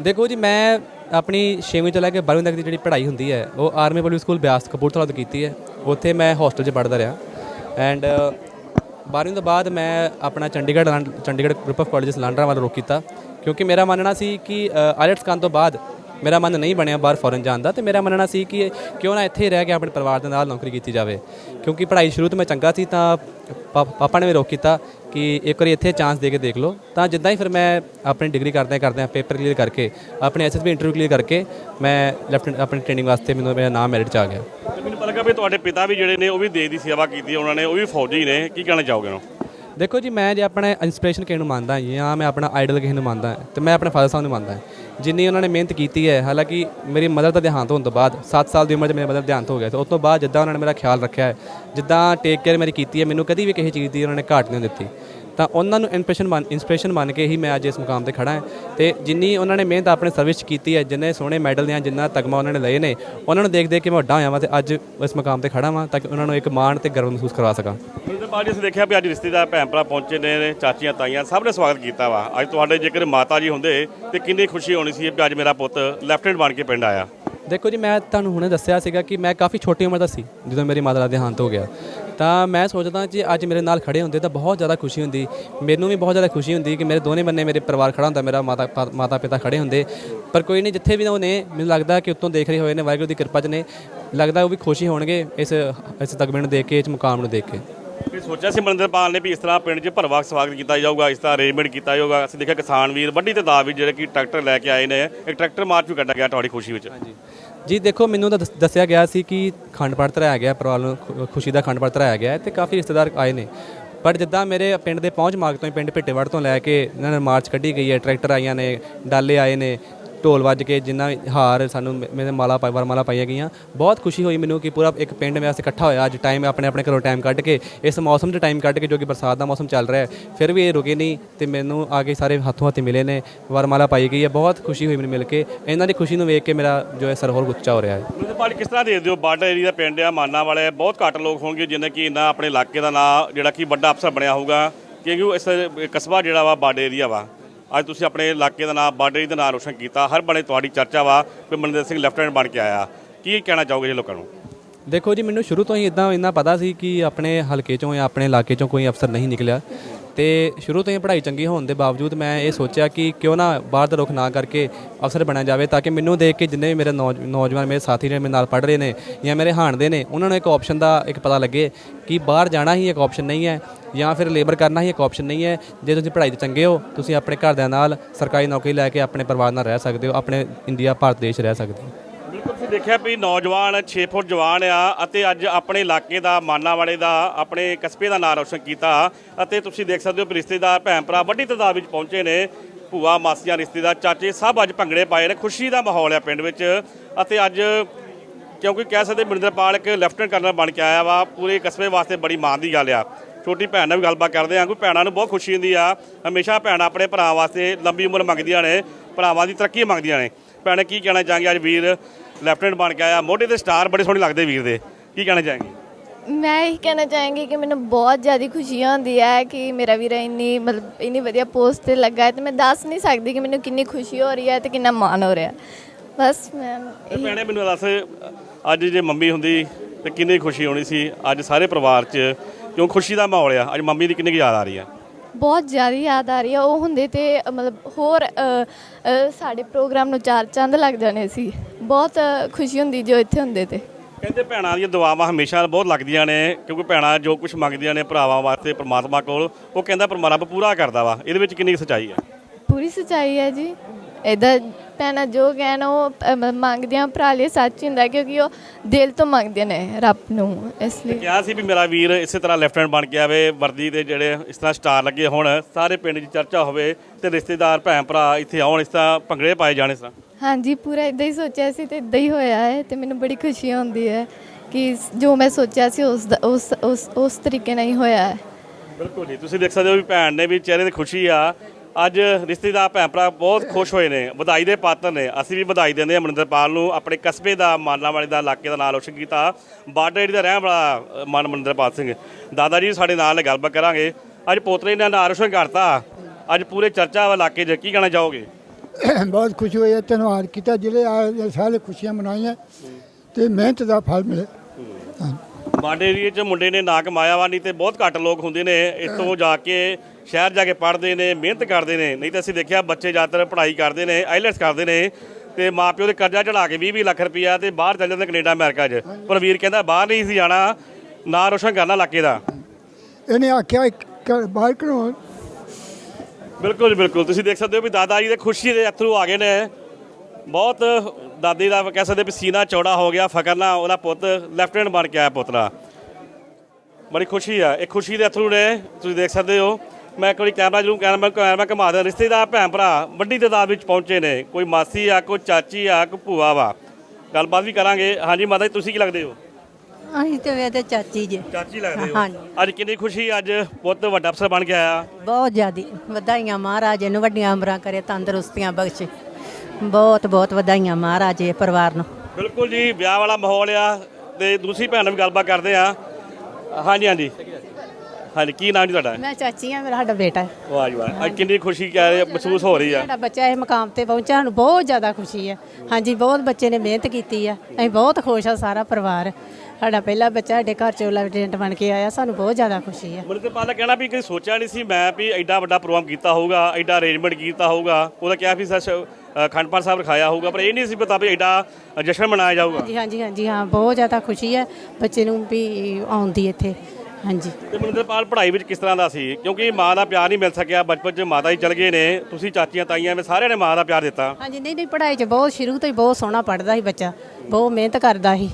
ਦੇਖੋ ਜੀ ਮੈਂ ਆਪਣੀ 6ਵੀਂ ਤੋਂ ਲੈ ਕੇ 12ਵੀਂ ਤੱਕ ਦੀ ਜਿਹੜੀ ਪੜ੍ਹਾਈ ਹੁੰਦੀ ਹੈ, ਉਹ army public school Beas Kapurthala ਤੋਂ ਕੀਤੀ ਹੈ। ਉੱਥੇ ਮੈਂ ਹੋਸਟਲ 'ਚ ਪੜ੍ਹਦਾ ਰਿਹਾ। ਐਂਡ 12ਵੀਂ ਤੋਂ ਬਾਅਦ ਮੈਂ ਆਪਣਾ ਚੰਡੀਗੜ੍ਹ ਲਾਂ- Chandigarh group of colleges Landran ਵੱਲ ਰੁਕ ਕੀਤਾ। ਕਿਉਂਕਿ ਮੇਰਾ ਮੰਨਣਾ ਸੀ ਕਿ ਆਇਲਟਸ ਕਰਨ ਤੋਂ ਬਾਅਦ ਮੇਰਾ ਮਨ ਨਹੀਂ ਬਣਿਆ ਬਾਹਰ ਫੋਰਨ ਜਾਣ ਦਾ ਤੇ ਮੇਰਾ ਮੰਨਣਾ ਸੀ ਕਿ ਕਿਉਂ ਨਾ ਇੱਥੇ ਰਹਿ ਕੇ ਆਪਣੇ ਪਰਿਵਾਰ ਦੇ ਨਾਲ ਨੌਕਰੀ ਕੀਤੀ ਜਾਵੇ। ਕਿਉਂਕਿ ਪੜ੍ਹਾਈ ਸ਼ੁਰੂ ਤੋਂ ਮੈਂ ਚੰਗਾ ਸੀ ਤਾਂ ਪਾਪਾ ਨੇ ਵੀ ਰੋਕ ਕੀਤਾ। ਕਿ ਇੱਕ ਵਾਰੀ ਇੱਥੇ ਚਾਂਸ ਦੇ ਕੇ ਦੇਖ ਲਓ। ਤਾਂ ਜਿੱਦਾਂ ਹੀ ਫਿਰ ਮੈਂ ਆਪਣੀ ਡਿਗਰੀ ਕਰਦਿਆਂ ਕਰਦਿਆਂ ਪੇਪਰ ਕਲੀਅਰ ਕਰਕੇ ਆਪਣੇ ਐਸਐਸਬੀ ਇੰਟਰਵਿਊ ਕਲੀਅਰ ਕਰਕੇ ਮੈਂ ਲੈਫਟੀਨੈਂਟ ਆਪਣੀ ਟ੍ਰੇਨਿੰਗ ਵਾਸਤੇ ਮੈਨੂੰ ਮੇਰਾ ਨਾਮ ਮੈਰਿਟ 'ਚ ਆ ਗਿਆ। ਮੈਨੂੰ ਪਤਾ ਲੱਗਾ ਵੀ ਤੁਹਾਡੇ ਪਿਤਾ ਵੀ ਜਿਹੜੇ ਨੇ ਉਹ ਵੀ ਦੇਸ਼ ਦੀ ਸੇਵਾ ਕੀਤੀ ਉਹਨਾਂ ਨੇ ਉਹ ਵੀ ਫੌਜੀ ਨੇ। ਕੀ ਕਹਿਣਾ ਚਾਹੋਗੇ ਉਹਨੂੰ ਦੇਖੋ ਜੀ ਮੈਂ ਜੇ ਆਪਣਾ ਇਨਸਪੀਰੇਸ਼ਨ ਕਿਸੇ ਨੂੰ ਮੰਨਦਾ ਜਾਂ ਮੈਂ ਆਪਣਾ ਆਈਡਲ ਕਿਸੇ ਨੂੰ ਮੰਨਦਾ ਤੇ ਮੈਂ ਆਪਣੇ ਫਾਦਰ ਸਾਹਿਬ ਨੂੰ ਮੰਨਦਾ। ਜਿੰਨੀ ਉਹਨਾਂ ਨੇ ਮਿਹਨਤ ਕੀਤੀ ਹੈ ਹਾਲਾਂਕਿ ਮੇਰੀ ਮਦਰ ਦਾ ਦੇਹਾਂਤ ਹੋਣ ਤੋਂ ਬਾਅਦ 7 ਸਾਲ ਦੀ ਉਮਰ 'ਚ ਮੇਰੇ ਮਦਰ ਦੇਹਾਂਤ ਹੋ ਗਿਆ। ਤੇ ਉਸ ਤੋਂ ਬਾਅਦ ਜਿੱਦਾਂ ਉਹਨਾਂ ਨੇ ਮੇਰਾ ਖਿਆਲ ਰੱਖਿਆ ਹੈ ਜਿੱਦਾਂ ਟੇਕ ਕੇਅਰ ਮੇਰੀ ਕੀਤੀ ਹੈ ਮੈਨੂੰ ਕਦੀ ਵੀ ਕਿਸੇ ਚੀਜ਼ ਦੀ ਉਹਨਾਂ ਨੇ ਘਾਟ ਨਹੀਂ ਦਿੱਤੀ। ਤਾਂ ਉਹਨਾਂ ਨੂੰ ਇਨਸਪੀਰੇਸ਼ਨ ਮੰਨ ਇਨਸਪੀਰੇਸ਼ਨ ਮੰਨ ਕੇ ਹੀ ਮੈਂ ਅੱਜ ਇਸ ਮੁਕਾਮ ਤੇ ਖੜਾ ਹਾਂ। ਤੇ ਜਿੰਨੀ ਉਹਨਾਂ ਨੇ ਮਿਹਨਤ ਆਪਣੇ ਸਰਵਿਸ 'ਚ ਕੀਤੀ ਹੈ ਜਿੰਨੇ ਸੋਹਣੇ ਮੈਡਲ ਜਾਂ ਜਿੰਨਾ ਤਗਮਾ ਉਹਨਾਂ ਨੇ ਲਏ ਨੇ ਉਹਨਾਂ ਨੂੰ ਦੇਖ ਦੇਖ ਕੇ ਮੈਂ ਵੱਡਾ ਹੋਇਆ ਵਾਂ ਤੇ ਅੱਜ ਇਸ ਮੁਕਾਮ ਤੇ ਖੜਾ ਵਾਂ ਤਾਂ ਕਿ ਉਹਨਾਂ ਨੂੰ ਇੱਕ ਮਾਣ ਤੇ ਗਰਵ ਮਹਿਸੂਸ ਕਰਵਾ ਸਕਾਂ। ਉਹਦੇ ਬਾਅਦ ਅਸੀਂ ਦੇਖਿਆ ਵੀ ਅੱਜ ਰਿਸ਼ਤੇਦਾਰ ਭੈਣ ਭਰਾ ਪਹੁੰਚੇ ਨੇ ਚਾਚੀਆਂ ਤਾਈਆਂ ਸਭ ਨੇ ਸਵਾਗਤ ਕੀਤਾ ਵਾ। ਅੱਜ ਤੁਹਾਡੇ ਜੇਕਰ ਮਾਤਾ ਜੀ ਹੁੰਦੇ ਤੇ ਕਿੰਨੀ ਖੁਸ਼ੀ ਹੋਣੀ ਸੀ ਵੀ ਅੱਜ ਮੇਰਾ ਪੁੱਤ ਲੈਫਟੀਨੈਂਟ ਬਣ ਕੇ ਪਿੰਡ ਆਇਆ। ਦੇਖੋ ਜੀ ਮੈਂ ਤੁਹਾਨੂੰ ਹੁਣੇ ਦੱਸਿਆ ਸੀਗਾ ਕਿ ਮੈਂ ਕਾਫੀ ਛੋਟੀ ਉਮਰ ਦਾ ਸੀ ਜਦੋਂ ਮੇਰੀ ਮਾਤਾ ਦਾ ਦੇਹਾਂਤ ਹੋ ਗਿਆ। ਤਾਂ ਮੈਂ ਸੋਚਦਾ ਜੀ ਅੱਜ ਮੇਰੇ ਨਾਲ ਖੜੇ ਹੁੰਦੇ ਤਾਂ ਬਹੁਤ ਜ਼ਿਆਦਾ ਖੁਸ਼ੀ ਹੁੰਦੀ। ਮੈਨੂੰ ਵੀ ਬਹੁਤ ਜ਼ਿਆਦਾ ਖੁਸ਼ੀ ਹੁੰਦੀ ਕਿ ਮੇਰੇ ਦੋਨੇ ਬੰਨੇ ਮੇਰੇ ਪਰਿਵਾਰ ਖੜਾ ਹੁੰਦਾ ਮੇਰਾ ਮਾਤਾ ਮਾਤਾ ਪਿਤਾ ਖੜੇ ਹੁੰਦੇ। ਪਰ ਕੋਈ ਨਹੀਂ ਜਿੱਥੇ ਵੀ ਉਹ ਨੇ ਮੈਨੂੰ ਲੱਗਦਾ ਕਿ ਉੱਤੋਂ ਦੇਖ ਰਹੇ ਹੋਏ ਨੇ ਵਾਹਿਗੁਰੂ ਦੀ ਕਿਰਪਾ 'ਚ ਨੇ ਲੱਗਦਾ ਉਹ ਵੀ ਖੁਸ਼ੀ ਹੋਣਗੇ ਇਸ ਇਸ ਤਗਮੇ ਨੂੰ ਦੇਖ ਕੇ ਇਸ ਮੁਕਾਮ ਨੂੰ ਦੇਖ ਕੇ। ਵੀ ਸੋਚਿਆ ਸੀ ਮਨਿੰਦਰਪਾਲ ਨੇ ਵੀ ਇਸ ਤਰ੍ਹਾਂ ਪਿੰਡ 'ਚ ਭਰਵਾ ਸਵਾਗਤ ਕੀਤਾ ਜਾਊਗਾ ਇਸ ਤਰ੍ਹਾਂ ਅਰੇਂਜਮੈਂਟ ਕੀਤਾ ਜਾਊਗਾ? ਅਸੀਂ ਦੇਖਿਆ ਕਿਸਾਨ ਵੀਰ ਵੱਡੀ ਤਾਦਾਦ ਵਿੱਚ ਜਿਹੜੇ ਕਿ ਟਰੈਕਟਰ ਲੈ ਕੇ ਆਏ ਨੇ ਇੱਕ ਟਰੈਕਟਰ ਮਾਰਚ ਵੀ ਕੱਢਿਆ ਗਿਆ ਤੁਹਾਡੀ ਖੁਸ਼ੀ ਵਿੱਚ। ਜੀ, ਦੇਖੋ, ਮੈਨੂੰ ਤਾਂ ਦੱਸ- ਦੱਸਿਆ ਗਿਆ ਸੀ ਕਿ ਖੰਡ ਪਾਠ ਧਰਾਇਆ ਗਿਆ, ਪਰਿਵਾਰ ਨੂੰ ਖੁ- ਖੁਸ਼ੀ ਦਾ ਖੰਡ ਪਾਠ ਧਰਾਇਆ ਗਿਆ ਹੈ ਤੇ ਕਾਫੀ ਰਿਸ਼ਤੇਦਾਰ ਆਏ ਨੇ। ਪਰ ਜਿੱਦਾਂ ਮੇਰੇ ਪਿੰਡ ਦੇ ਪਹੁੰਚ ਮਾਰਗ ਤੋਂ ਹੀ ਪਿੰਡ ਭਿੱਟੇਵੜ ਤੋਂ ਲੈ ਕੇ ਇਹਨਾਂ ਨੇ ਮਾਰਚ ਕੱਢੀ ਗਈ ਹੈ, ਟਰੈਕਟਰ ਆਈਆਂ ਨੇ, ਡਾਲੇ ਆਏ ਨੇ ਢੋਲ ਵੱਜ ਕੇ ਜਿੰਨਾ ਹਾਰ ਸਾਨੂੰ ਮੇ- ਮੇਰੇ ਮਾਲਾ ਪਾਈ ਵਰਮਾਲਾ ਪਾਈਆਂ ਗਈਆਂ। ਬਹੁਤ ਖੁਸ਼ੀ ਹੋਈ ਮੈਨੂੰ ਕਿ ਪੂਰਾ ਇੱਕ ਪਿੰਡ ਮੇਰੇ ਵਾਸਤੇ ਇਕੱਠਾ ਹੋਇਆ। ਅੱਜ ਟਾਈਮ ਆਪਣੇ ਆਪਣੇ ਘਰੋਂ ਟਾਈਮ ਕੱਢ ਕੇ, ਇਸ ਮੌਸਮ 'ਚ ਟਾਈਮ ਕੱਢ ਕੇ ਜੋ ਕਿ ਬਰਸਾਤ ਦਾ ਮੌਸਮ ਚੱਲ ਰਿਹਾ ਹੈ, ਫਿਰ ਵੀ ਇਹ ਰੁਕੇ ਨਹੀਂ ਤੇ ਮੈਨੂੰ ਆ ਕੇ ਸਾਰੇ ਹੱਥੋਂ ਹੱਥ ਮਿਲੇ ਨੇ, ਵਰਮਾਲਾ ਪਾਈ ਗਈ ਹੈ। ਬਹੁਤ ਖੁਸ਼ੀ ਹੋਈ ਮੈਨੂੰ ਮਿਲ ਕੇ। ਇਹਨਾਂ ਦੀ ਖੁਸ਼ੀ ਨੂੰ ਵੇਖ ਕੇ ਮੇਰਾ ਜੋ ਹੈ ਸਰ ਹੋਰ ਉੱਚਾ ਹੋ ਰਿਹਾ ਹੈ। ਮਨਿੰਦਰਪਾਲ ਕਿਸ ਤਰ੍ਹਾਂ ਦੇਖਦੇ ਹੋ? ਬਾਰਡਰ ਏਰੀਆ ਦਾ ਪਿੰਡ ਆ, ਮਾਨਾ ਵਾਲੇ ਬਹੁਤ ਘੱਟ ਲੋਕ ਹੋਣਗੇ ਜਿਹਨੇ ਕਿ ਇੰਨਾ ਆਪਣੇ ਇਲਾਕੇ ਦਾ ਨਾਂ, ਜਿਹੜਾ ਕਿ ਵੱਡਾ ਅਫਸਰ ਬਣਿਆ ਹੋਊਗਾ। ਕਿਉਂਕਿ ਉਹ ਇਸ ਕਸਬਾ ਜਿਹੜਾ ਵਾ, ਬਾਰਡਰ ਏਰੀਆ ਵਾ। ਅੱਜ ਤੁਸੀਂ ਆਪਣੇ ਇਲਾਕੇ ਦਾ ਨਾਮ, ਬਾਰਡਰੀ ਦਾ ਨਾਮ ਰੋਸ਼ਨ ਕੀਤਾ। ਹਰ ਬਣੇ ਤੁਹਾਡੀ ਚਰਚਾ ਵਾ ਕਿ ਮਨਿੰਦਰ ਸਿੰਘ ਲੈਫਟੀਨੈਂਟ ਬਣ ਕੇ ਆਇਆ। ਕੀ ਕਹਿਣਾ ਚਾਹੋਗੇ ਜੀ ਲੋਕਾਂ ਨੂੰ? ਦੇਖੋ ਜੀ, ਮੈਨੂੰ ਸ਼ੁਰੂ ਤੋਂ ਹੀ ਇਦਾਂ ਇੰਨਾ ਪਤਾ ਸੀ ਕਿ ਆਪਣੇ ਹਲਕੇ ਚੋਂ ਜਾਂ ਆਪਣੇ ਇਲਾਕੇ ਚੋਂ ਕੋਈ ਅਫਸਰ ਨਹੀਂ ਨਿਕਲਿਆ। ਤੇ ਸ਼ੁਰੂ ਤੋਂ ਹੀ ਪੜ੍ਹਾਈ ਚੰਗੀ ਹੋਣ ਦੇ ਬਾਵਜੂਦ ਮੈਂ ਇਹ ਸੋਚਿਆ ਕਿ ਕਿਉਂ ਨਾ ਬਾਹਰ ਦਾ ਰੁਖ ਨਾ ਕਰਕੇ ਅਫਸਰ ਬਣਿਆ ਜਾਵੇ ਤਾਂ ਕਿ ਮੈਨੂੰ ਦੇਖ ਕੇ ਜਿੰਨੇ ਵੀ ਮੇਰੇ ਨੌਜ- ਨੌਜਵਾਨ ਮੇਰੇ ਸਾਥੀ ਨੇ ਮੇਰੇ ਨਾਲ ਪੜ੍ਹ ਰਹੇ ਨੇ ਜਾਂ ਮੇਰੇ ਹਾਣ ਦੇ ਨੇ, ਉਹਨਾਂ ਨੂੰ ਇੱਕ ਆਪਸ਼ਨ ਦਾ ਇੱਕ ਪਤਾ ਲੱਗੇ ਕਿ ਬਾਹਰ ਜਾਣਾ ਹੀ ਇੱਕ ਆਪਸ਼ਨ ਨਹੀਂ ਹੈ ਜਾਂ ਫਿਰ ਲੇਬਰ ਕਰਨਾ ਹੀ ਇੱਕ ਆਪਸ਼ਨ ਨਹੀਂ ਹੈ। ਜੇ ਤੁਸੀਂ ਪੜ੍ਹਾਈ 'ਚ ਚੰਗੇ ਹੋ, ਤੁਸੀਂ ਆਪਣੇ ਘਰਦਿਆਂ ਨਾਲ ਸਰਕਾਰੀ ਨੌਕਰੀ ਲੈ ਕੇ ਆਪਣੇ ਪਰਿਵਾਰ ਨਾਲ ਰਹਿ ਸਕਦੇ ਹੋ, ਆਪਣੇ ਇੰਡੀਆ, ਭਾਰਤ, ਦੇਸ਼ ਰਹਿ ਸਕਦੇ ਹੋ। ਤੁਸੀਂ ਦੇਖਿਆ ਵੀ ਨੌਜਵਾਨ 6 ਫੁੱਟ ਜਵਾਨ ਆ ਅਤੇ ਅੱਜ ਆਪਣੇ ਇਲਾਕੇ ਦਾ ਮਾਨਾਵਾੜੇ ਦਾ ਆਪਣੇ ਕਸਬੇ ਦਾ ਨਾਮ ਰੌਸ਼ਨ ਕੀਤਾ ਅਤੇ ਤੁਸੀਂ ਦੇਖ ਸਕਦੇ ਹੋ ਵੀ ਰਿਸ਼ਤੇਦਾਰ, ਭੈਣ ਭਰਾ ਵੱਡੀ ਤਾਦਾਦ ਵਿੱਚ ਪਹੁੰਚੇ ਨੇ। ਭੂਆ, ਮਾਸੀਆਂ, ਰਿਸ਼ਤੇਦਾਰ, ਚਾਚੇ ਸਭ ਅੱਜ ਭੰਗੜੇ ਪਾਏ ਨੇ। ਖੁਸ਼ੀ ਦਾ ਮਾਹੌਲ ਆ ਪਿੰਡ ਵਿੱਚ ਅਤੇ ਅੱਜ ਕਿਉਂਕਿ ਕਹਿ ਸਕਦੇ ਮਰਿੰਦਰਪਾਲ ਇੱਕ ਲੈਫਟੀਨੈਂਟ ਕਰਨਲ ਬਣ ਕੇ ਆਇਆ ਵਾ, ਪੂਰੇ ਕਸਬੇ ਵਾਸਤੇ ਬੜੀ ਮਾਣ ਦੀ ਗੱਲ ਆ। ਛੋਟੀ ਭੈਣ ਨਾਲ ਵੀ ਗੱਲਬਾਤ ਕਰਦੇ ਆ ਕੋਈ ਭੈਣਾਂ ਨੂੰ ਬਹੁਤ ਖੁਸ਼ੀ ਹੁੰਦੀ ਆ। ਹਮੇਸ਼ਾ ਭੈਣਾਂ ਆਪਣੇ ਭਰਾ ਵਾਸਤੇ ਲੰਬੀ ਉਮਰ ਮੰਗਦੀਆਂ ਨੇ, ਭਰਾਵਾਂ ਦੀ ਤਰੱਕੀ ਮੰਗਦੀਆਂ ਨੇ। ਭੈਣੇ, ਕੀ ਕਹਿਣਾ ਚਾਹਾਂਗੇ ਅੱਜ ਵੀਰ? ਲੈਫਟੀਨੈਂਟ ਬਣ ਕੇ ਆਇਆ। ਮੋਢੇ ਤੇ ਸਟਾਰ ਬੜੇ ਸੋਹਣੇ ਲੱਗਦੇ ਵੀਰ ਦੇ। ਕੀ ਕਹਿਣਾ ਚਾਹਾਂਗੇ? ਮੈਂ ਇਹ ਕਹਿਣਾ ਚਾਹਾਂਗੀ ਕਿ ਮੈਨੂੰ ਬਹੁਤ ਜ਼ਿਆਦਾ ਖੁਸ਼ੀ ਹੁੰਦੀ ਹੈ ਕਿ ਮੇਰਾ ਵੀਰ ਇੰਨੀ ਮਤਲਬ ਇੰਨੀ ਵਧੀਆ ਪੋਸਟ ਤੇ ਲੱਗਾ ਹੈ ਤੇ ਮੈਂ ਦੱਸ ਨਹੀਂ ਸਕਦੀ ਕਿ ਮੈਨੂੰ ਕਿੰਨੀ ਖੁਸ਼ੀ ਹੋ ਰਹੀ ਹੈ ਤੇ ਕਿੰਨਾ ਮਾਣ ਹੋ ਰਿਹਾ। ਬਸ ਮੈਂ ਤੇ ਭੈਣੇ ਮੈਨੂੰ ਦੱਸ ਅੱਜ ਜੇ ਮੰਮੀ ਹੁੰਦੀ ਤੇ ਕਿੰਨੀ ਖੁਸ਼ੀ ਹੋਣੀ ਸੀ। ਅੱਜ ਸਾਰੇ ਪਰਿਵਾਰ 'ਚ ਕਿਉਂ ਖੁਸ਼ੀ ਦਾ ਮਾਹੌਲ ਆ। ਅੱਜ ਮੰਮੀ ਦੀ ਕਿੰਨੀ ਕੁ ਯਾਦ ਆ ਰਹੀ ਆ। ਬਹੁਤ ਜ਼ਿਆਦਾ ਯਾਦ ਆ ਰਹੀ ਹੈ ਉਹ ਹੁੰਦੇ ਤੇ ਮਤਲਬ ਹੋਰ ਸਾਡੇ ਪ੍ਰੋਗਰਾਮ ਨੂੰ ਚਾਰ ਚੰਦ ਲੱਗ ਜਾਣੇ ਸੀ। ਬਹੁਤ ਖੁਸ਼ੀ ਹੁੰਦੀ ਜੋ ਇੱਥੇ ਹੁੰਦੇ ਤੇ। ਕਹਿੰਦੇ ਭੈਣਾਂ ਦੀਆਂ ਦੁਆਵਾਂ ਹਮੇਸ਼ਾ ਬਹੁਤ ਲੱਗਦੀਆਂ ਨੇ ਕਿਉਂਕਿ ਭੈਣਾਂ ਜੋ ਕੁਝ ਮੰਗਦੀਆਂ ਨੇ ਭਰਾਵਾਂ ਵਾਸਤੇ ਪ੍ਰਮਾਤਮਾ ਕੋਲ ਉਹ ਕਹਿੰਦਾ ਪਰਮਾਤਮਾ ਪੂਰਾ ਕਰਦਾ ਵਾ। ਇਹਦੇ ਵਿੱਚ ਕਿੰਨੀ ਸੱਚਾਈ ਆ? ਪੂਰੀ ਸੱਚਾਈ ਹੈ ਜੀ। ਇਹਦਾ ਭੈਣਾਂ ਜੋ ਕਹਿਣ ਉਹ ਅ, ਮ- ਮੰਗਦਿਆਂ ਭਰਾ ਲਈ ਸੱਚ ਹੁੰਦਾ ਕਿਉਂਕਿ ਉਹ ਦਿਲ ਤੋਂ ਮੰਗਦੇ ਨੇ ਰੱਬ ਨੂੰ ਇਸ ਲਈ। ਕਿਹਾ ਸੀ ਵੀ ਮੇਰਾ ਵੀਰ ਇਸੇ ਤਰ੍ਹਾਂ ਲੈਫਟੀਨੈਂਟ ਬਣ ਕੇ ਆਵੇ ਵਰਦੀ ਦੇ ਜਿਹੜੇ ਇਸ ਤਰ੍ਹਾਂ ਸਟਾਰ ਲੱਗੇ ਹੋਣ ਸਾਰੇ ਪਿੰਡ 'ਚ ਚਰਚਾ ਹੋਵੇ ਤੇ ਰਿਸ਼ਤੇਦਾਰ ਭੈਣ ਭਰਾ ਇੱਥੇ ਆਉਣ ਇਸ ਤਰ੍ਹਾਂ ਭੰਗੜੇ ਪਾਏ ਜਾਣ ਇਸ ਤਰ੍ਹਾਂ। ਹਾਂਜੀ ਪੂਰਾ ਇਦਾਂ ਹੀ ਸੋਚਿਆ ਸੀ ਤੇ ਇਦਾਂ ਹੀ ਹੋਇਆ ਹੈ ਤੇ ਮੈਨੂੰ ਬੜੀ ਖੁਸ਼ੀ ਹੁੰਦੀ ਹੈ ਕਿ ਜੋ ਮੈਂ ਸੋਚਿਆ ਸੀ ਉਸ ਦਾ ਉਸ ਉਸ ਉਸ ਤਰੀਕੇ ਨਾਲ ਹੀ ਹੋਇਆ ਹੈ। ਬਿਲਕੁਲ ਜੀ ਤੁਸੀਂ ਦੇਖ ਸਕਦੇ ਹੋ ਵੀ ਭੈਣ ਨੇ ਵੀ ਚਿਹਰੇ ਤੇ ਖੁਸ਼ੀ ਆ ਅੱਜ ਰਿਸ਼ਤੇਦਾਰ ਭੈਣ ਭਰਾ ਬਹੁਤ ਖੁਸ਼ ਹੋਏ ਨੇ ਵਧਾਈ ਦੇ ਪਾਤਰ ਨੇ। ਅਸੀਂ ਵੀ ਵਧਾਈ ਦਿੰਦੇ ਹਾਂ ਮਨਿੰਦਰਪਾਲ ਨੂੰ ਆਪਣੇ ਕਸਬੇ ਦਾ ਮਾਨਾ ਵਾਲੇ ਦਾ ਇਲਾਕੇ ਦਾ ਨਾਮ ਰੋਸ਼ਨ ਕੀਤਾ। ਬਾਰਡਰ ਏਰੀਆ ਦਾ ਰਹਿਣ ਵਾਲਾ ਮਨ ਮਨਿੰਦਰਪਾਲ ਸਿੰਘ। ਦਾਦਾ ਜੀ ਸਾਡੇ ਨਾਲ ਗੱਲਬਾਤ ਕਰਾਂਗੇ। ਅੱਜ ਪੋਤਰੇ ਨੇ ਨਾਮ ਰੋਸ਼ਨ ਕਰਤਾ। ਅੱਜ ਪੂਰੇ ਚਰਚਾ ਇਲਾਕੇ 'ਚ ਕੀ ਕਹਿਣਾ ਚਾਹੋਗੇ? ਬਹੁਤ ਖੁਸ਼ੀ ਹੋਈ ਹੈ ਧੰਨਵਾਦ ਕੀਤਾ ਜਿਹੜੇ ਆ ਸਾਰੇ ਖੁਸ਼ੀਆਂ ਮਨਾਈਆਂ। ਤੇ ਮਿਹਨਤ ਦਾ ਫਲ ਮਿਲੇ ਬਾਰਡਰ ਏਰੀਆ 'ਚ ਮੁੰਡੇ ਨੇ ਨਾ ਕਮਾਇਆ ਵਾ ਨਹੀਂ ਤੇ ਬਹੁਤ ਘੱਟ ਲੋਕ ਹੁੰਦੇ ਨੇ। ਇੱਥੋਂ ਜਾ ਕੇ ਸ਼ਹਿਰ ਜਾ ਕੇ ਪੜ੍ਹਦੇ ਨੇ ਮਿਹਨਤ ਕਰਦੇ ਨੇ। ਨਹੀਂ ਤਾਂ ਅਸੀਂ ਦੇਖਿਆ ਬੱਚੇ ਜ਼ਿਆਦਾਤਰ ਪੜ੍ਹਾਈ ਕਰਦੇ ਨੇ ਆਈਲੈਟਸ ਕਰਦੇ ਨੇ ਤੇ ਮਾਪਿਓ ਦੇ ਕਰਜ਼ਾ ਚੜਾ ਕੇ 20-20 ਲੱਖ ਰੁਪਈਆ ਤੇ ਬਾਹਰ ਚੱਲ ਜਾਂਦੇ ਕੈਨੇਡਾ ਅਮਰੀਕਾ 'ਚ। ਪਰ ਵੀਰ ਕਹਿੰਦਾ ਬਾਹਰ ਨਹੀਂ ਸੀ ਜਾਣਾ ਨਾ ਰੋਸ਼ਨ ਕਰਨਾ ਇਲਾਕੇ ਦਾ। ਇਹਨੇ ਆਖਿਆ ਕਿ ਬਾਹਰ ਕਰੋ ਬਿਲਕੁਲ ਬਿਲਕੁਲ। ਤੁਸੀਂ ਦੇਖ ਸਕਦੇ ਹੋ ਵੀ ਦਾਦਾ ਜੀ ਦੇ ਖੁਸ਼ੀ ਦੇ ਅਥਰੂ ਆ ਗਏ ਨੇ। ਬਹੁਤ ਦਾਦੀ ਦਾ ਕਹਿ ਸਕਦੇ ਵੀ ਸੀਨਾ ਚੌੜਾ ਹੋ ਗਿਆ ਫਕਰ ਨਾਲ ਉਹਦਾ ਪੁੱਤ ਲੈਫਟੀਨੈਂਟ ਬਣ ਕੇ ਆਇਆ ਪੁੱਤਰਾ। ਬੜੀ ਖੁਸ਼ੀ ਆ। ਇਹ ਖੁਸ਼ੀ ਦੇ ਅਥਰੂ ਨੇ ਤੁਸੀਂ ਦੇਖ ਸਕਦੇ ਹੋ। ਮੈਂ ਇੱਕ ਵਾਰੀ ਕੈਮਰਾ ਜਰੂਰ ਕੈਮਰਾ ਕੈਮਰਾ ਘੁਮਾ ਦਿਆਂ। ਰਿਸ਼ਤੇਦਾਰ ਭੈਣ ਭਰਾ ਵੱਡੀ ਤਾਦਾਦ ਵਿੱਚ ਪਹੁੰਚੇ ਨੇ। ਕੋਈ ਮਾਸੀ ਆ ਕੋਈ ਚਾਚੀ ਆ ਕੋਈ ਭੂਆ ਵਾ। ਗੱਲਬਾਤ ਵੀ ਕਰਾਂਗੇ। ਹਾਂਜੀ ਮਾਤਾ ਜੀ ਤੁਸੀਂ ਕੀ ਲੱਗਦੇ ਹੋ? ਅਸੀਂ ਤੇ ਵੇ ਤੇ ਚਾਚੀ ਜੇ। ਚਾਚੀ ਲੱਗਦੇ ਹੋ। ਹਾਂਜੀ। ਅੱਜ ਕਿੰਨੀ ਖੁਸ਼ੀ ਅੱਜ ਪੁੱਤ ਵੱਡਾ ਅਫਸਰ ਬਣ ਕੇ ਆਇਆ। ਬਹੁਤ ਜ਼ਿਆਦੀ। ਵਧਾਈਆਂ ਮਹਾਰਾਜ ਨੂੰ ਵੱਡੀਆਂ ਉਮਰਾਂ ਕਰੇ ਤੰਦਰੁਸਤੀਆਂ ਬਖਸ਼ੇ। ਬਹੁਤ ਬਹੁਤ ਵਧਾਈਆਂ ਮਹਾਰਾਜ ਇਹ ਪਰਿਵਾਰ ਨੂੰ। ਬਿਲਕੁਲ ਜੀ ਵਿਆਹ ਵਾਲਾ ਮਾਹੌਲ ਆ ਤੇ ਦੂਸਰੀ ਭੈਣ ਨਾਲ ਵੀ ਗੱਲਬਾਤ ਕਰਦੇ ਆ। ਹਾਂਜੀ ਹਾਂਜੀ। ਹਾਂਜੀ ਕੀ ਨਾਮ ਜੀ ਤੁਹਾਡਾ? ਮੈਂ ਚਾਚੀ ਆ ਮੇਰਾ ਸਾਡਾ ਬੇਟਾ ਹੈ। ਵਾਹ ਜੀ ਵਾਹ। ਅੱਜ ਕਿੰਨੀ ਖੁਸ਼ੀ ਕਹਿ ਰਹੇ ਮਹਿਸੂਸ ਹੋ ਰਹੀ ਆ। ਸਾਡਾ ਬੱਚਾ ਇਹ ਮਕਾਮ ਤੇ ਪਹੁੰਚਿਆ ਸਾਨੂੰ ਬਹੁਤ ਜ਼ਿਆਦਾ ਖੁਸ਼ੀ ਹੈ ਹਾਂਜੀ ਬਹੁਤ ਬੱਚੇ ਨੇ ਮਿਹਨਤ ਕੀਤੀ ਆ। ਅਸੀਂ ਬਹੁਤ ਖੁਸ਼ ਆ ਸਾਰਾ ਪਰਿਵਾਰ। ਸਾਡਾ ਪਹਿਲਾ ਬੱਚਾ ਸਾਡੇ ਘਰ ਚੋਂ ਲੈਫਟੀਨੈਂਟ ਬਣ ਕੇ ਆਇਆ ਸਾਨੂੰ ਬਹੁਤ ਜ਼ਿਆਦਾ ਖੁਸ਼ੀ ਹੈ ਮੈਨੂੰ ਤੇ ਪਾਲਾ ਕਹਿਣਾ ਵੀ ਕਦੇ ਸੋਚਿਆ ਨਹੀਂ ਸੀ ਮੈਂ ਵੀ ਐਡਾ ਵੱਡਾ ਪ੍ਰੋਗਰਾਮ ਕੀਤਾ ਹੋਊਗਾ ਐਡਾ ਅਰੇਂਜਮੈਂਟ ਕੀਤਾ ਹੋਊਗਾ। ਉਹਦਾ ਕਿਹਾ ਵੀ ਸੱਚ ਖੰਡਪਾਲ ਸਾਹਿਬ ਰਖਾਇਆ ਹੋਊਗਾ ਪਰ ਇਹ ਨਹੀਂ ਸੀ ਪਤਾ ਵੀ ਐਡਾ ਜਸ਼ਨ ਮਨਾਇਆ ਜਾਊਗਾ। ਹਾਂਜੀ ਹਾਂਜੀ ਹਾਂਜੀ ਹਾਂ ਬਹੁਤ ਜ਼ਿਆਦਾ ਖੁਸ਼ੀ ਹੈ ਬੱਚੇ ਨੂੰ ਵੀ ਆਉਂਦੀ ਇੱਥੇ ਹਾਂਜੀ। ਤੇ ਮਨਿੰਦਰਪਾਲ ਪੜ੍ਹਾਈ ਵਿੱਚ ਕਿਸ ਤਰ੍ਹਾਂ ਦਾ ਸੀ? ਕਿਉਂਕਿ ਮਾਂ ਦਾ ਪਿਆਰ ਨਹੀਂ ਮਿਲ ਸਕਿਆ ਬਚਪਨ 'ਚ ਮਾਤਾ ਹੀ ਚਲ ਗਏ ਨੇ ਤੁਸੀਂ ਚਾਚੀਆਂ ਤਾਈਆਂ ਵਿੱਚ ਸਾਰਿਆਂ ਨੇ ਮਾਂ ਦਾ ਪਿਆਰ ਦਿੱਤਾ। ਹਾਂਜੀ ਨਹੀਂ ਨਹੀਂ ਪੜ੍ਹਾਈ 'ਚ ਬਹੁਤ ਸ਼ੁਰੂ ਤੋਂ ਹੀ ਬਹੁਤ ਸੋਹਣਾ ਪੜ੍ਹਦਾ ਸੀ ਬੱਚਾ ਬਹੁਤ ਮਿਹਨਤ ਕਰਦਾ ਸੀ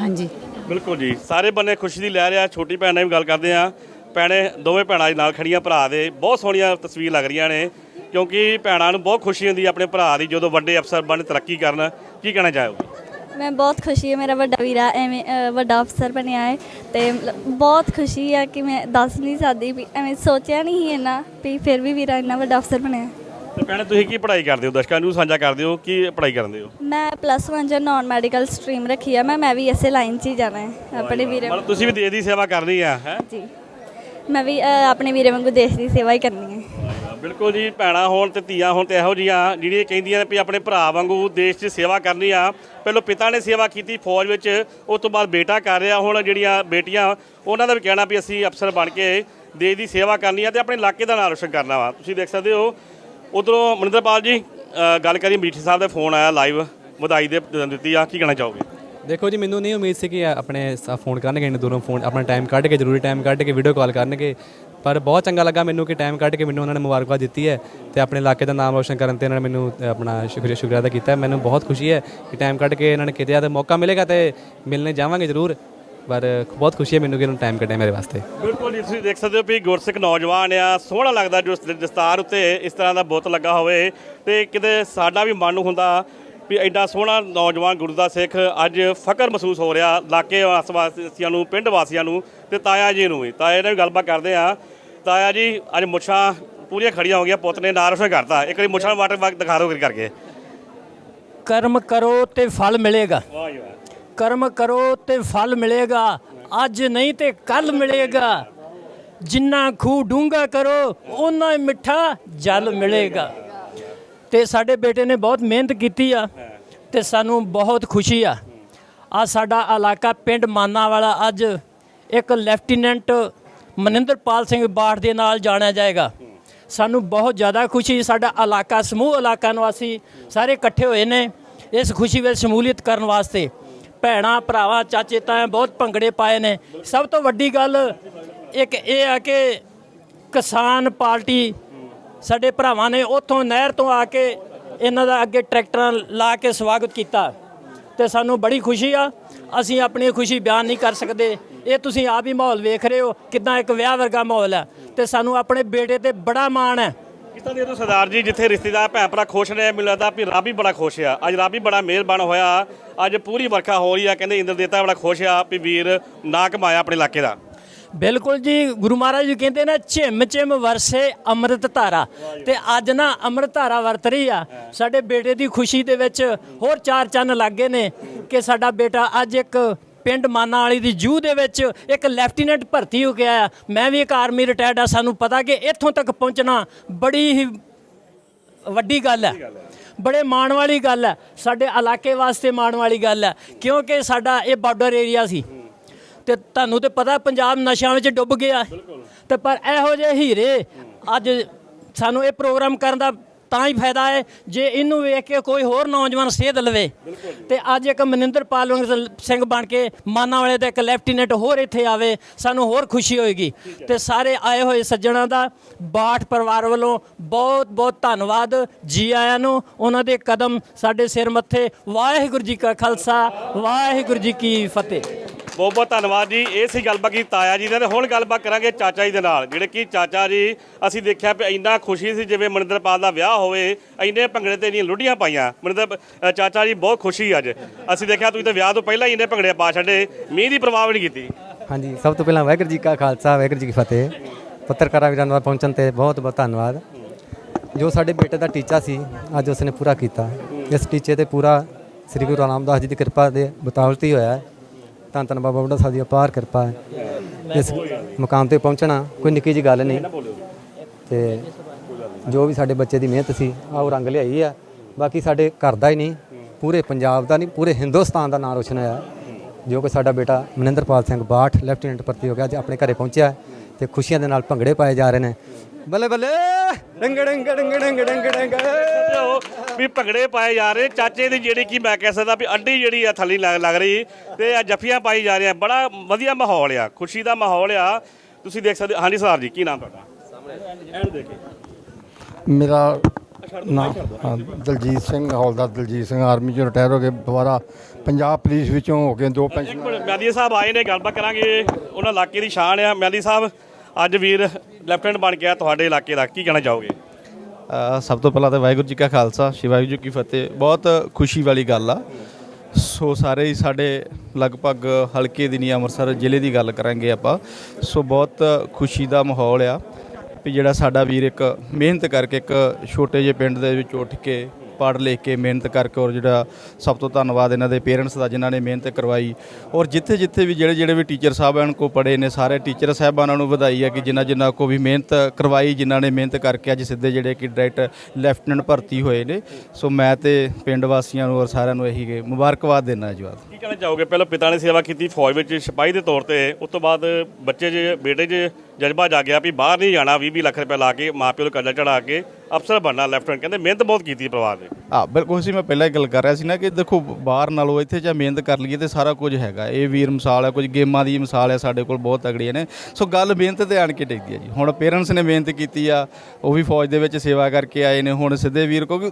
ਹਾਂਜੀ। ਬਿਲਕੁਲ ਜੀ ਸਾਰੇ ਬੰਨੇ ਖੁਸ਼ੀ ਦੀ ਲਹਿਰ ਆ ਛੋਟੀ ਭੈਣ ਨਾਲ ਵੀ ਗੱਲ ਕਰਦੇ ਆ ਭੈਣੇ ਦੋਵੇਂ ਭੈਣਾਂ ਦੇ ਨਾਲ ਖੜੀਆਂ ਭਰਾ ਦੇ ਬਹੁਤ ਸੋਹਣੀਆਂ ਤਸਵੀਰ ਲੱਗ ਰਹੀਆਂ ਨੇ। ਕਿਉਂਕਿ ਭੈਣਾਂ ਨੂੰ ਬਹੁਤ ਖੁਸ਼ੀ ਹੁੰਦੀ ਹੈ ਆਪਣੇ ਭਰਾ ਦੀ ਜਦੋਂ ਵੱਡੇ ਅਫਸਰ ਬਣ ਤਰੱਕੀ ਕਰਨ। ਕੀ ਕਹਿਣਾ ਚਾਹੋਗੇ? ਮੈਂ ਬਹੁਤ ਖੁਸ਼ੀ ਹੈ ਮੇਰਾ ਵੱਡਾ ਵੀਰਾ ਐਵੇਂ ਅ, ਵੱਡਾ ਅਫਸਰ ਬਣਿਆ ਹੈ ਤੇ ਮਤਲਬ ਬਹੁਤ ਖੁਸ਼ੀ ਹੈ ਕਿ ਮੈਂ ਦੱਸ ਨਹੀਂ ਸਕਦੀ ਵੀ ਐਵੇਂ ਸੋਚਿਆ ਨਹੀਂ ਸੀ ਇੰਨਾ ਵੀ ਫਿਰ ਵੀ ਵੀਰਾ ਇੰਨਾ ਵੱਡਾ ਅਫਸਰ ਬਣਿਆ। ਤੇ ਭੈਣੇ ਤੁਸੀਂ ਕੀ ਪੜ੍ਹਾਈ ਕਰਦੇ ਹੋ? ਦਰਸ਼ਕਾਂ ਨੂੰ ਸਾਂਝਾ ਕਰਦੇ ਹੋ ਕੀ ਪੜ੍ਹਾਈ ਕਰਦੇ ਹੋ? ਮੈਂ ਪਲੱਸ 1 ਚ ਨਾਨ ਮੈਡੀਕਲ ਸਟਰੀਮ ਰੱਖੀ ਆ ਮੈਂ ਮੈਂ ਵੀ ਇਸੇ ਲਾਈਨ 'ਚ ਹੀ ਜਾਣਾ ਹੈ ਆਪਣੇ ਵੀਰੇ ਮਤਲਬ ਤੁਸੀਂ ਵੀ ਦੇਸ਼ ਦੀ ਸੇਵਾ ਕਰਨੀ ਆ ਹੈ? ਜੀ। ਮੈਂ ਵੀ ਅ, ਆਪਣੇ ਵੀਰੇ ਵਾਂਗੂ ਦੇਸ਼ ਦੀ ਸੇਵਾ ਹੀ ਕਰਨੀ ਹੈ। ਬਿਲਕੁਲ ਜੀ, ਭੈਣਾਂ ਹੋਣ ਤੇ ਧੀਆਂ ਹੋਣ ਤੇ ਇਹੋ ਜੀਆਂ ਜਿਹੜੀਆਂ ਕਹਿੰਦੀਆਂ ਨੇ ਵੀ ਆਪਣੇ ਭਰਾ ਵਾਂਗੂ ਦੇਸ਼ 'ਚ ਸੇਵਾ ਕਰਨੀ ਆ। ਪਹਿਲਾਂ ਪਿਤਾ ਨੇ ਸੇਵਾ ਕੀਤੀ ਫੌਜ ਵਿੱਚ, ਉਸ ਤੋਂ ਬਾਅਦ ਬੇਟਾ ਕਰ ਰਿਹਾ ਹੁਣ ਜਿਹੜੀਆਂ ਬੇਟੀਆਂ, ਉਹਨਾਂ ਦਾ ਵੀ ਕਹਿਣਾ ਵੀ ਅਸੀਂ ਅਫਸਰ ਬਣ ਕੇ ਦੇਸ਼ ਦੀ ਸੇਵਾ ਕਰਨੀ ਆ ਤੇ ਆਪਣੇ ਇਲਾਕੇ ਦਾ ਨਾਮ ਰੋਸ਼ਨ ਕਰਨਾ ਵਾ। ਤੁਸੀਂ ਦੇਖ ਸਕਦੇ ਹੋ, ਉਧਰੋਂ ਮਨਿੰਦਰਪਾਲ ਜੀ ਗੱਲ ਕਰੀ ਮੀਠੀ ਸਾਹਿਬ ਦਾ ਫੋਨ ਆਇਆ ਲਾਈਵ ਵਧਾਈ ਦੇ ਦਿੱਤੀ ਆ, ਕੀ ਕਹਿਣਾ ਚਾਹੋਗੇ? ਦੇਖੋ ਜੀ, ਮੈਨੂੰ ਨਹੀਂ ਉਮੀਦ ਸੀ ਕਿ ਆਪਣੇ ਸ- ਫੋਨ ਕਰਨਗੇ ਇੰਨੇ ਦੂਰੋਂ ਫੋਨ ਆਪਣਾ ਟਾਈਮ ਕੱਢ ਕੇ, ਜ਼ਰੂਰੀ ਟਾਈਮ ਕੱਢ ਕੇ ਵੀਡੀਓ ਕਾਲ ਕਰਨਗੇ। ਪਰ ਬਹੁਤ ਚੰਗਾ ਲੱਗਾ ਮੈਨੂੰ ਕਿ ਟਾਈਮ ਕੱਢ ਕੇ ਮੈਨੂੰ ਉਹਨਾਂ ਨੇ ਮੁਬਾਰਕਬਾਦ ਦਿੱਤੀ ਹੈ ਤੇ ਆਪਣੇ ਇਲਾਕੇ ਦਾ ਨਾਮ ਰੋਸ਼ਨ ਕਰਨ ਤੇ ਇਹਨਾਂ ਨੇ ਮੈਨੂੰ ਆਪਣਾ ਸ਼ੁਕਰੀਆ ਸ਼ੁਕਰੀਆ ਅਦਾ ਕੀਤਾ ਮੈਨੂੰ ਬਹੁਤ ਖੁਸ਼ੀ ਹੈ ਕਿ ਟਾਈਮ ਕੱਢ ਕੇ ਇਹਨਾਂ ਨੇ ਕਿਤੇ ਤੇ ਮੌਕਾ ਮਿਲੇਗਾ ਤੇ ਮਿਲਣੇ ਜਾਵਾਂਗੇ ਜ਼ਰੂਰ। ਪਰ ਬਹੁਤ ਖੁਸ਼ੀ ਹੈ ਮੈਨੂੰ ਕਿ ਇਹਨਾਂ ਨੇ ਟਾਈਮ ਕੱਢਿਆ ਮੇਰੇ ਵਾਸਤੇ। ਬਿਲਕੁਲ ਜੀ, ਤੁਸੀਂ ਦੇਖ ਸਕਦੇ ਹੋ ਵੀ ਗੁਰਸਿੱਖ ਨੌਜਵਾਨ ਆ, ਸੋਹਣਾ ਲੱਗਦਾ ਜੋ ਦਸਤਾਰ ਉੱਤੇ ਇਸ ਤਰ੍ਹਾਂ ਦਾ ਬੁੱਤ ਲੱਗਾ ਹੋਵੇ ਤੇ ਕਿਤੇ ਸਾਡਾ ਵੀ ਮਨ ਹੁੰਦਾ ਵੀ ਐਡਾ ਸੋਹਣਾ ਨੌਜਵਾਨ ਗੁਰੂ ਦਾ ਸਿੱਖ ਅੱਜ ਫਖਰ ਮਹਿਸੂਸ ਹੋ ਰਿਹਾ ਇਲਾਕੇ ਵਾਸ- ਵਾਸੀਆਂ ਨੂੰ ਪਿੰਡ ਵਾਸੀਆਂ ਨੂੰ ਤੇ ਤਾਇਆ ਜੀ ਨੂੰ ਵੀ। ਤਾਇਆ ਨਾਲ ਗੱਲਬਾਤ ਕਰਦੇ ਆ ਤਾਇਆ ਜੀ ਅੱਜ ਮੁੱਛਾਂ ਪੂਰੀਆਂ ਖੜੀਆਂ ਹੋ ਗਈਆਂ ਪੁੱਤ ਨੇ ਨਾਂ ਰੋਸ਼ਨ ਕਰਤਾ ਇੱਕ ਵਾਰੀ ਮੁੱਛਾਂ ਵਾਟਰ ਵਾਕ ਦਿਖਾ ਦਿਓ ਕਰਕੇ। ਕਰਮ ਕਰੋ ਤੇ ਫਲ ਮਿਲੇਗਾ। ਵਾਹ ਜੀ ਵਾਹ। ਕਰਮ ਕਰੋ ਤੇ ਫਲ ਮਿਲੇਗਾ। ਅੱਜ ਨਹੀਂ ਤੇ ਕੱਲ ਮਿਲੇਗਾ। ਜਿੰਨਾ ਖੂ ਡੂੰਗਾ ਕਰੋ ਹੀ ਮਿੱਠਾ ਜਲ ਮਿਲੇਗਾ। ਤੇ ਸਾਡੇ ਬੇਟੇ ਨੇ ਬਹੁਤ ਮਿਹਨਤ ਕੀਤੀ ਆ। ਤੇ ਸਾਨੂੰ ਬਹੁਤ ਖੁਸ਼ੀ ਆ। ਆ ਸਾਡਾ ਇਲਾਕਾ ਪਿੰਡ ਮਾਨਾ ਵਾਲਾ ਅੱਜ ਇੱਕ ਲੈਫਟੀਨੈਂਟ ਮਨਿੰਦਰਪਾਲ ਸਿੰਘ ਬਾੜ ਦੇ ਨਾਲ ਜਾਣਿਆ ਜਾਏਗਾ। ਸਾਨੂੰ ਬਹੁਤ ਜ਼ਿਆਦਾ ਖੁਸ਼ੀ, ਸਾਡਾ ਇਲਾਕਾ ਸਮੂਹ ਇਲਾਕਾ ਨਿਵਾਸੀ ਸਾਰੇ ਇਕੱਠੇ ਹੋਏ ਨੇ ਇਸ ਖੁਸ਼ੀ ਵਿੱਚ ਸ਼ਮੂਲੀਅਤ ਕਰਨ ਵਾਸਤੇ। ਭੈਣਾਂ, ਭਰਾਵਾਂ, ਚਾਚੇ ਤਾਏ ਬਹੁਤ ਭੰਗੜੇ ਪਾਏ ਨੇ। ਸਭ ਤੋਂ ਵੱਡੀ ਗੱਲ ਇੱਕ ਇਹ ਆ ਕਿ ਕਿਸਾਨ ਪਾਰਟੀ ਸਾਡੇ ਭਰਾਵਾਂ ਨੇ ਉੱਥੋਂ ਨਹਿਰ ਤੋਂ ਆ ਕੇ ਇਹਨਾਂ ਦਾ ਅੱਗੇ ਟਰੈਕਟਰਾਂ ਲਾ ਕੇ ਸਵਾਗਤ ਕੀਤਾ ਤੇ ਸਾਨੂੰ ਬੜੀ ਖੁਸ਼ੀ ਆ। ਅਸੀਂ ਆਪਣੀ ਖੁਸ਼ੀ ਬਿਆਨ ਨਹੀਂ ਕਰ ਸਕਦੇ। ਇਹ ਤੁਸੀਂ ਆਪ ਹੀ ਮਾਹੌਲ ਵੇਖ ਰਹੇ ਹੋ, ਕਿਦਾਂ ਇੱਕ ਵਿਆਹ ਵਰਗਾ ਮਾਹੌਲ ਹੈ ਤੇ ਸਾਨੂੰ ਆਪਣੇ ਬੇਟੇ ਤੇ ਬੜਾ ਮਾਣ ਹੈ। ਕਿਸ ਦੇ ਤੋਂ ਸਰਦਾਰ ਜੀ ਜਿੱਥੇ ਰਿਸ਼ਤੇਦਾਰ ਭੈਣ ਭਰਾ ਖੁਸ਼ ਨੇ ਮੈਨੂੰ ਲੱਗਦਾ ਵੀ ਰੱਬ ਵੀ ਬੜਾ ਖੁਸ਼ ਆ। ਅੱਜ ਰੱਬ ਵੀ ਬੜਾ ਮਿਹਰਬਾਨ ਹੋਇਆ। ਅੱਜ ਪੂਰੀ ਵਰਖਾ ਹੋ ਰਹੀ ਆ। ਕਹਿੰਦੇ ਇੰਦਰ ਦੇਵਤਾ ਬੜਾ ਖੁਸ਼ ਆ ਵੀ ਵੀਰ ਨਾ ਕਮਾਇਆ ਆਪਣੇ ਇਲਾਕੇ ਦਾ। ਬਿਲਕੁਲ ਜੀ, ਗੁਰੂ ਮਹਾਰਾਜ ਜੀ ਕਹਿੰਦੇ ਨਾ, ਝਿਮ ਝਿਮ ਵਰਸੇ ਅੰਮ੍ਰਿਤ ਧਾਰਾ। ਤੇ ਅੱਜ ਨਾ ਅੰਮ੍ਰਿਤ ਧਾਰਾ ਵਰਤ ਰਹੀ ਆ। ਸਾਡੇ ਬੇਟੇ ਦੀ ਖੁਸ਼ੀ ਦੇ ਵਿੱਚ ਹੋਰ ਚਾਰ ਚੰਨ ਲੱਗੇ ਨੇ ਕਿ ਸਾਡਾ ਬੇਟਾ ਅੱਜ ਇੱਕ ਪਿੰਡ ਮਾਨਾ ਵਾਲੀ ਦੀ ਜੂ ਦੇ ਵਿੱਚ ਇੱਕ ਲੈਫਟੀਨੈਂਟ ਭਰਤੀ ਹੋ ਗਿਆ ਆ ਮੈਂ ਵੀ ਇੱਕ ਆਰਮੀ ਰਿਟਾਇਰਡ ਆ, ਸਾਨੂੰ ਪਤਾ ਕਿ ਇੱਥੋਂ ਤੱਕ ਪਹੁੰਚਣਾ ਬੜੀ ਹੀ ਵੱਡੀ ਗੱਲ ਹੈ। ਬੜੇ ਮਾਣ ਵਾਲੀ ਗੱਲ ਹੈ। ਸਾਡੇ ਇਲਾਕੇ ਵਾਸਤੇ ਮਾਣ ਵਾਲੀ ਗੱਲ ਹੈ, ਕਿਉਂਕਿ ਸਾਡਾ ਇਹ ਬਾਰਡਰ ਏਰੀਆ ਸੀ। ਤੇ ਤੁਹਾਨੂੰ ਤੇ ਪਤਾ ਪੰਜਾਬ ਨਸ਼ਿਆਂ ਵਿੱਚ ਡੁੱਬ ਗਿਆ ਤੇ ਪਰ ਇਹੋ ਜਿਹੇ ਹੀਰੇ ਅੱਜ ਸਾਨੂੰ ਇਹ ਪ੍ਰੋਗਰਾਮ ਕਰਨ ਦਾ ਤਾਂ ਹੀ ਫਾਇਦਾ ਹੈ ਜੇ ਇਹਨੂੰ ਵੇਖ ਕੇ ਕੋਈ ਹੋਰ ਨੌਜਵਾਨ ਸੇਧ ਲਵੇ। ਤੇ ਅੱਜ ਇੱਕ ਮਨਿੰਦਰਪਾਲ ਸਿੰਘ ਬਣ ਕੇ ਮਾਨਾ ਵਾਲੇ ਦਾ ਇੱਕ ਲੈਫਟੀਨੈਂਟ ਹੋਰ ਇੱਥੇ ਆਵੇ ਸਾਨੂੰ ਹੋਰ ਖੁਸ਼ੀ ਹੋਏਗੀ। ਤੇ ਸਾਰੇ ਆਏ ਹੋਏ ਸੱਜਣਾ ਦਾ ਬਾਠ ਪਰਿਵਾਰ ਵੱਲੋਂ ਬਹੁਤ ਬਹੁਤ ਧੰਨਵਾਦ ਜੀ ਆਇਆਂ ਨੂੰ। ਉਹਨਾਂ ਦੇ ਕਦਮ ਸਾਡੇ ਸਿਰ ਮੱਥੇ। ਵਾਹਿਗੁਰੂ ਜੀ ਕਾ ਖਾਲਸਾ ਵਾਹਿਗੁਰੂ ਜੀ ਕੀ ਫਤਿਹ। ਬਹੁਤ ਬਹੁਤ ਧੰਨਵਾਦ ਜੀ। ਇਹ ਸੀ ਗੱਲਬਾਤ ਕੀ ਤਾਇਆ ਜੀ ਨਾਲ ਤੇ ਹੁਣ ਗੱਲਬਾਤ ਕਰਾਂਗੇ ਚਾਚਾ ਜੀ ਦੇ ਨਾਲ, ਜਿਹੜੇ ਕਿ ਚਾਚਾ ਜੀ, ਅਸੀਂ ਦੇਖਿਆ ਵੀ ਇੰਨਾ ਖੁਸ਼ੀ ਸੀ ਜਿਵੇਂ ਮਨਿੰਦਰਪਾਲ ਦਾ ਵਿਆਹ ਹੋਵੇ, ਇੰਨੇ ਭੰਗੜੇ ਤੇ ਇੰਨੀਆਂ ਲੁੱਡੀਆਂ ਪਾਈਆਂ। ਮਨਿੰਦਰ ਚਾਚਾ ਜੀ ਬਹੁਤ ਖੁਸ਼ੀ ਅੱਜ। ਅਸੀਂ ਦੇਖਿਆ ਤੁਸੀਂ ਤਾਂ ਵਿਆਹ ਤੋਂ ਪਹਿਲਾਂ ਹੀ ਇੰਨੇ ਭੰਗੜੇ ਪਾ ਛੱਡੇ, ਮੀਂਹ ਦੀ ਪ੍ਰਵਾਹ ਵੀ ਨਹੀਂ ਕੀਤੀ। ਹਾਂਜੀ, ਸਭ ਤੋਂ ਪਹਿਲਾਂ ਵਾਹਿਗੁਰੂ ਜੀ ਕਾ ਖਾਲਸਾ, ਵਾਹਿਗੁਰੂ ਜੀ ਕੀ ਫਤਿਹ। ਪੱਤਰਕਾਰਾਂ ਵੀਰਾਂ ਦਾ ਪਹੁੰਚਣ ਤੇ ਬਹੁਤ ਬਹੁਤ ਧੰਨਵਾਦ। ਜੋ ਸਾਡੇ ਬੇਟੇ ਦਾ ਟੀਚਾ ਸੀ, ਅੱਜ ਉਸਨੇ ਪੂਰਾ ਕੀਤਾ। ਇਸ ਟੀਚੇ ਤੇ ਪੂਰਾ ਸ੍ਰੀ ਗੁਰੂ ਰਾਮਦਾਸ ਜੀ ਦੀ ਕਿਰਪਾ ਦੇ ਬਤਾਵਲਤ ਹੀ ਹੋਇਆ ਹੈ। ਧੰਨ ਧੰਨ ਬਾਬਾ ਬੁੱਢਾ ਸਾਹਿਬ ਦੀ ਅਪਾਰ ਕਿਰਪਾ ਹੈ। ਇਸ ਮੁਕਾਮ ਤੇ ਪਹੁੰਚਣਾ ਕੋਈ ਨਿੱਕੀ ਜੀ ਗੱਲ ਨਹੀਂ। ਤੇ ਜੋ ਵੀ ਸਾਡੇ ਬੱਚੇ ਦੀ ਮਿਹਨਤ ਸੀ ਆ ਉਹ ਰੰਗ ਲਿਆਈ ਆ। ਬਾਕੀ ਸਾਡੇ ਘਰ ਦਾ ਹੀ ਨਹੀਂ, ਪੂਰੇ ਪੰਜਾਬ ਦਾ ਨਹੀਂ, ਪੂਰੇ ਹਿੰਦੁਸਤਾਨ ਦਾ ਨਾਮ ਰੋਸ਼ਨ ਹੋਇਆ। ਜੋ ਕਿ ਸਾਡਾ ਬੇਟਾ ਮਨਿੰਦਰਪਾਲ ਸਿੰਘ ਬਾਠ, ਲੈਫਟੀਨੈਂਟ ਭਰਤੀ ਹੋ ਗਿਆ, ਅੱਜ ਆਪਣੇ ਘਰੇ ਪਹੁੰਚਿਆ ਹੈ ਤੇ ਖੁਸ਼ੀਆਂ ਦੇ ਨਾਲ ਭੰਗੜੇ ਪਾਏ ਜਾ ਰਹੇ ਨੇ। ਬੱਲੇ ਬੱਲੇ। ਡੰਗ ਡੰਗ ਡੰਗ ਡੰਗ ਡੰਗ ਡੰਗ। ਉਹ ਵੀ ਭੰਗੜੇ ਪਾਏ ਜਾ ਰਹੇ ਚਾਚੇ ਦੀ ਜਿਹੜੀ ਕੀ ਮੈਂ ਕਹਿ ਸਕਦਾ ਵੀ ਅੱਡੀ ਜਿਹੜੀ ਆ ਥੱਲੀ ਲੱਗ ਲੱਗ ਰਹੀ ਤੇ ਆ ਜੱਫੀਆਂ ਪਾਈ ਜਾ ਰਹੀਆਂ। ਬੜਾ ਵਧੀਆ ਮਾਹੌਲ ਆ ਖੁਸ਼ੀ ਦਾ ਮਾਹੌਲ ਆ। ਤੁਸੀਂ ਦੇਖ ਸਕਦੇ ਹਾਂਜੀ ਸਰ ਜੀ ਕੀ ਨਾਮ ਤੁਹਾਡਾ? ਸਾਹਮਣੇ ਐਂਡ ਦੇਖੇ। ਮੇਰਾ ਨਾਮ ਹਾਂ, ਦਲਜੀਤ ਸਿੰਘ ਹੌਲਦਾਰ ਦਲਜੀਤ ਸਿੰਘ ਆਰਮੀ ਚੋਂ ਰਿਟਾਇਰ ਹੋ ਕੇ ਦੁਬਾਰਾ ਪੰਜਾਬ ਪੁਲਿਸ ਵਿੱਚੋਂ ਹੋ ਕੇ ਦੋ ਪੈਨਸ਼ਨ ਮਿਆਦੀ ਸਾਹਿਬ ਆਏ ਨੇ ਗੱਲਬਾਤ ਕਰਾਂਗੇ। ਉਹਨਾਂ ਇਲਾਕੇ ਦੀ ਸ਼ਾਨ ਆ। ਮਿਆਦੀ ਸਾਹਿਬ ਅੱਜ ਵੀਰ ਲੈਫਟੀਨੈਂਟ ਬਣ ਗਿਆ ਤੁਹਾਡੇ ਇਲਾਕੇ ਦਾ, ਕੀ ਕਹਿਣਾ ਚਾਹੋਗੇ? ਸਭ ਤੋਂ ਪਹਿਲਾਂ ਤਾਂ ਵਾਹਿਗੁਰੂ ਜੀ ਕਾ ਖਾਲਸਾ, ਸ਼੍ਰੀ ਵਾਹਿਗੁਰੂ ਜੀ ਕੀ ਫਤਿਹ। ਬਹੁਤ ਖੁਸ਼ੀ ਵਾਲੀ ਗੱਲ ਆ। ਸੋ ਸਾਰੇ ਹੀ ਸਾਡੇ ਲਗਭਗ ਹਲਕੇ ਦੀ ਨਹੀਂ, ਅੰਮ੍ਰਿਤਸਰ ਜ਼ਿਲ੍ਹੇ ਦੀ ਗੱਲ ਕਰਾਂਗੇ ਆਪਾਂ। ਸੋ ਬਹੁਤ ਖੁਸ਼ੀ ਦਾ ਮਾਹੌਲ ਆ ਵੀ ਜਿਹੜਾ ਸਾਡਾ ਵੀਰ ਇੱਕ ਮਿਹਨਤ ਕਰਕੇ ਇੱਕ ਛੋਟੇ ਜਿਹੇ ਪਿੰਡ ਦੇ ਵਿੱਚ ਉੱਠ ਕੇ ਪੜ੍ਹ ਲਿਖ ਕੇ ਮਿਹਨਤ ਕਰਕੇ ਔਰ ਜਿਹੜਾ ਸਭ ਤੋਂ ਧੰਨਵਾਦ ਇਹਨਾਂ ਦੇ ਪੇਰੈਂਟਸ ਦਾ ਜਿਨ੍ਹਾਂ ਨੇ ਮਿਹਨਤ ਕਰਵਾਈ। ਔਰ ਜਿੱਥੇ ਜਿੱਥੇ ਵੀ ਜਿਹੜੇ ਜਿਹੜੇ ਵੀ ਟੀਚਰ ਸਾਹਿਬਾਨ ਕੋ ਪੜ੍ਹੇ ਨੇ, ਸਾਰੇ ਟੀਚਰ ਸਾਹਿਬਾਨਾਂ ਨੂੰ ਵਧਾਈ ਹੈ ਕਿ ਜਿਨ੍ਹਾਂ ਜਿਨ੍ਹਾਂ ਕੋ ਵੀ ਮਿਹਨਤ ਕਰਵਾਈ, ਜਿਨ੍ਹਾਂ ਨੇ ਮਿਹਨਤ ਕਰਕੇ ਅੱਜ ਸਿੱਧੇ ਜਿਹੜੇ ਕਿ ਡਾਇਰੈਕਟ ਲੈਫਟੀਨੈਂਟ ਭਰਤੀ ਹੋਏ ਨੇ। ਸੋ ਮੈਂ ਤੇ ਪਿੰਡ ਵਾਸੀਆਂ ਨੂੰ ਔਰ ਸਾਰਿਆਂ ਨੂੰ ਇਹੀ ਕਿ ਮੁਬਾਰਕਬਾਦ ਦੇਣਾ ਜਵਾਬ ਕੀ ਕਹਿਣਾ ਚਾਹੋਗੇ? ਪਹਿਲਾਂ ਪਿਤਾ ਨੇ ਸੇਵਾ ਕੀਤੀ ਫੌਜ ਵਿੱਚ ਸਿਪਾਹੀ ਦੇ ਤੌਰ ਤੇ, ਉਸ ਤੋਂ ਬਾਅਦ ਬੱਚੇ ਜੇ, ਬੇਟੇ ਜੇ ਜਜ਼ਬਾ ਜਾ ਗਿਆ ਵੀ ਬਾਹਰ ਨਹੀਂ ਜਾਣਾ 20 20 ਲੱਖ ਰੁਪਏ ਲਾ ਕੇ ਮਾਪਿਓ ਨੂੰ ਕਰਜ਼ਾ ਚੜਾ ਕੇ ਅਫਸਰ ਬਣਨਾ, ਲੈਫਟੀਨੈਂਟ ਕਹਿੰਦੇ ਮਿਹਨਤ ਬਹੁਤ ਕੀਤੀ ਪਰਿਵਾਰ ਨੇ। ਆ ਬਿਲਕੁਲ ਸੀ, ਮੈਂ ਪਹਿਲਾਂ ਹੀ ਗੱਲ ਕਰ ਰਿਹਾ ਸੀ ਨਾ ਕਿ ਦੇਖੋ, ਬਾਹਰ ਨਾਲੋਂ ਇੱਥੇ ਜੇ ਮਿਹਨਤ ਕਰ ਲਈਏ ਤੇ ਸਾਰਾ ਕੁਝ ਹੈਗਾ। ਇਹ ਵੀਰ ਮਿਸਾਲ ਹੈ, ਕੁਝ ਗੇਮਾਂ ਦੀ ਮਿਸਾਲ ਹੈ, ਸਾਡੇ ਕੋਲ ਬਹੁਤ ਤਗੜੀਆਂ ਨੇ। ਸੋ ਗੱਲ ਮਿਹਨਤ ਤੇ ਆਣ ਕੇ ਟਿਕਦੀ ਹੈ ਜੀ। ਹੁਣ ਪੇਰੈਂਟਸ ਨੇ ਮਿਹਨਤ ਕੀਤੀ ਆ, ਉਹ ਵੀ ਫੌਜ ਦੇ ਵਿੱਚ ਸੇਵਾ ਕਰਕੇ ਆਏ ਨੇ, ਹੁਣ ਸਿੱਧੇ ਵੀਰ, ਕਿਉਂਕਿ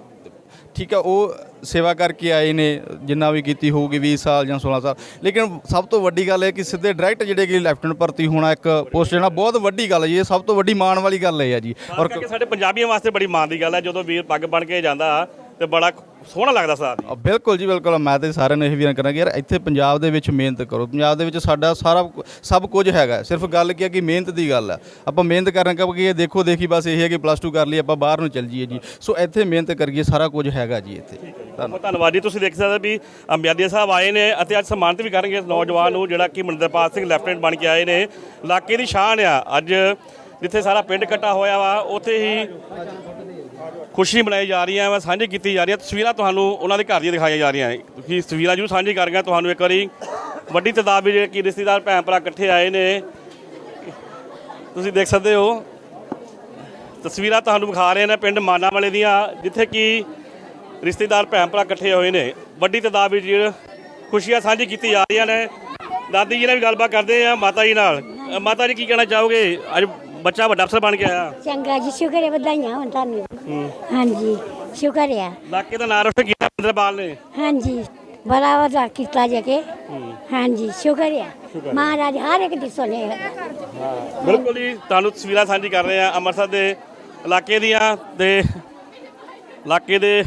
ਠੀਕ ਆ, ਉਹ ਸੇਵਾ ਕਰਕੇ ਆਏ ਨੇ, ਜਿੰਨਾ ਵੀ ਕੀਤੀ ਹੋਊਗੀ 20 ਸਾਲ ਜਾਂ 16 ਸਾਲ। ਲੇਕਿਨ ਸਭ ਤੋਂ ਵੱਡੀ ਗੱਲ ਹੈ ਕਿ ਸਿੱਧੇ ਡਾਇਰੈਕਟ ਜਿਹੜੇ ਕਿ ਲੈਫਟਨੈਂਟ ਭਰਤੀ ਹੋਣਾ ਇੱਕ ਪੋਸਟ ਜਿਹੜਾ ਬਹੁਤ ਵੱਡੀ ਗੱਲ ਹੈ ਜੀ, ਇਹ ਸਭ ਤੋਂ ਵੱਡੀ ਮਾਣ ਵਾਲੀ ਗੱਲ ਹੈ ਜੀ। ਔਰ ਸਾਡੇ ਪੰਜਾਬੀਆਂ ਵਾਸਤੇ ਬੜੀ ਮਾਣ ਦੀ ਗੱਲ ਹੈ, ਜਦੋਂ ਵੀਰ ਪੱਗ ਬਣ ਕੇ ਜਾਂਦਾ ਤੇ ਬੜਾ ਸੋਹਣਾ ਲੱਗਦਾ ਸਾਥ ਅ, ਬਿਲਕੁਲ ਜੀ ਬਿਲਕੁਲ। ਮੈਂ ਤੇ ਸਾਰਿਆਂ ਨੂੰ ਇਹ ਵੀ ਕਰਾਂਗਾ ਯਾਰ ਇੱਥੇ ਪੰਜਾਬ ਦੇ ਵਿੱਚ ਮਿਹਨਤ ਕਰੋ। ਪੰਜਾਬ ਦੇ ਵਿੱਚ ਸਾਡਾ ਸਾਰਾ ਕੁ- ਸਭ ਕੁਝ ਹੈਗਾ। ਸਿਰਫ ਗੱਲ ਕੀ ਹੈ ਕਿ ਮਿਹਨਤ ਦੀ ਗੱਲ ਹੈ ਆਪਾਂ ਮਿਹਨਤ ਕਰਨ ਕਿ ਇਹ ਦੇਖੋ ਦੇਖੀ ਬਸ ਇਹ ਹੈ ਕਿ ਪਲੱਸ 2 ਕਰ ਲਈ ਆਪਾਂ ਬਾਹਰ ਨੂੰ ਚੱਲ ਜਾਈਏ ਜੀ। ਸੋ ਇੱਥੇ ਮਿਹਨਤ ਕਰੀਏ ਸਾਰਾ ਕੁਝ ਹੈਗਾ ਜੀ ਇੱਥੇ। ਬਹੁਤ ਧੰਨਵਾਦ ਜੀ। ਤੁਸੀਂ ਦੇਖ ਸਕਦੇ ਵੀ ਅੰਬਿਆਦੀਆ ਸਾਹਿਬ ਆਏ ਨੇ ਅਤੇ ਅੱਜ ਸਨਮਾਨਿਤ ਵੀ ਕਰਨਗੇ ਇਸ ਨੌਜਵਾਨ ਨੂੰ ਜਿਹੜਾ ਕਿ ਮਨਿੰਦਰਪਾਲ ਸਿੰਘ ਲੈਫਟੀਨੈਂਟ ਬਣ ਕੇ ਆਏ ਨੇ। ਇਲਾਕੇ ਦੀ ਸ਼ਾਨ ਆ। ਅੱਜ ਜਿੱਥੇ ਸਾਰਾ ਪਿੰਡ ਇਕੱਠਾ ਹੋਇਆ ਵਾ ਉੱਥੇ ਹੀ ਖੁਸ਼ੀ ਮਨਾਈ ਜਾ ਰਹੀ ਹੈ ਵਾ ਸਾਂਝੀ ਕੀਤੀ ਜਾ ਰਹੀ ਹੈ ਤਸਵੀਰਾਂ ਤੁਹਾਨੂੰ ਉਹਨਾਂ ਦੇ ਘਰ ਦੀਆਂ ਦਿਖਾਈਆਂ ਜਾ ਰਹੀਆਂ ਤੁਸੀਂ ਤਸਵੀਰਾਂ ਜਰੂਰ ਸਾਂਝੀ ਕਰ ਗਿਆ ਤੁਹਾਨੂੰ ਇੱਕ ਵਾਰੀ ਵੱਡੀ ਤਾਦਾਦ ਵਿੱਚ ਕਿ ਰਿਸ਼ਤੇਦਾਰ, ਭੈਣ ਭਰਾ ਇਕੱਠੇ ਆਏ ਨੇ। ਤੁਸੀਂ ਦੇਖ ਸਕਦੇ ਹੋ, ਤਸਵੀਰਾਂ ਤੁਹਾਨੂੰ ਵਿਖਾ ਰਹੇ ਨੇ ਪਿੰਡ ਮਾਨਾ ਵਾਲੇ ਦੀਆਂ, ਜਿੱਥੇ ਕਿ ਰਿਸ਼ਤੇਦਾਰ, ਭੈਣ ਭਰਾ ਇਕੱਠੇ ਹੋਏ ਨੇ। ਵੱਡੀ ਤਾਦਾਦ ਵਿੱਚ ਖੁਸ਼ੀਆਂ ਸਾਂਝੀ ਕੀਤੀ ਜਾ ਰਹੀਆਂ ਨੇ। ਦਾਦੀ ਜੀ ਨਾਲ ਵੀ ਗੱਲਬਾਤ ਕਰਦੇ ਆ, ਮਾਤਾ ਜੀ ਨਾਲ। ਮਾਤਾ ਜੀ, ਕੀ ਕਹਿਣਾ ਚਾਹੋਗੇ? ਅੱਜ ਬੱਚਾ ਵੱਡਾ ਅਫਸਰ ਬਣ ਕੇ ਆਇਆ? ਚੰਗਾ ਜੀ ਸ਼ੁਕਰ ਹੈ ਵਧਾਈਆਂ ਹੋਣ ਤੁਹਾਨੂੰ। ਹਾਂਜੀ ਸ਼ੁਕਰ ਹੈ ਇਲਾਕੇ ਦਾ ਨਾਂ ਰੋਸ਼ਨ ਕੀਤਾ ਮਨਿੰਦਰਪਾਲ ਨੇ? ਹਾਂਜੀ ਬੜਾ ਵਧਾ ਕੀਤਾ ਜੇ ਕੇ। ਹਾਂਜੀ ਸ਼ੁਕਰ ਹੈ ਮਹਾਰਾਜ ਹਰ ਇੱਕ ਦੀ ਸੁਣੇ ਬਿਲਕੁਲ ਜੀ ਤੁਹਾਨੂੰ ਤਸਵੀਰਾਂ ਸਾਂਝੀ ਕਰ ਰਹੇ ਆ ਅੰਮ੍ਰਿਤਸਰ ਦੇ ਇਲਾਕੇ ਦੀਆਂ ਤੇ ਇਲਾਕੇ ਦੇ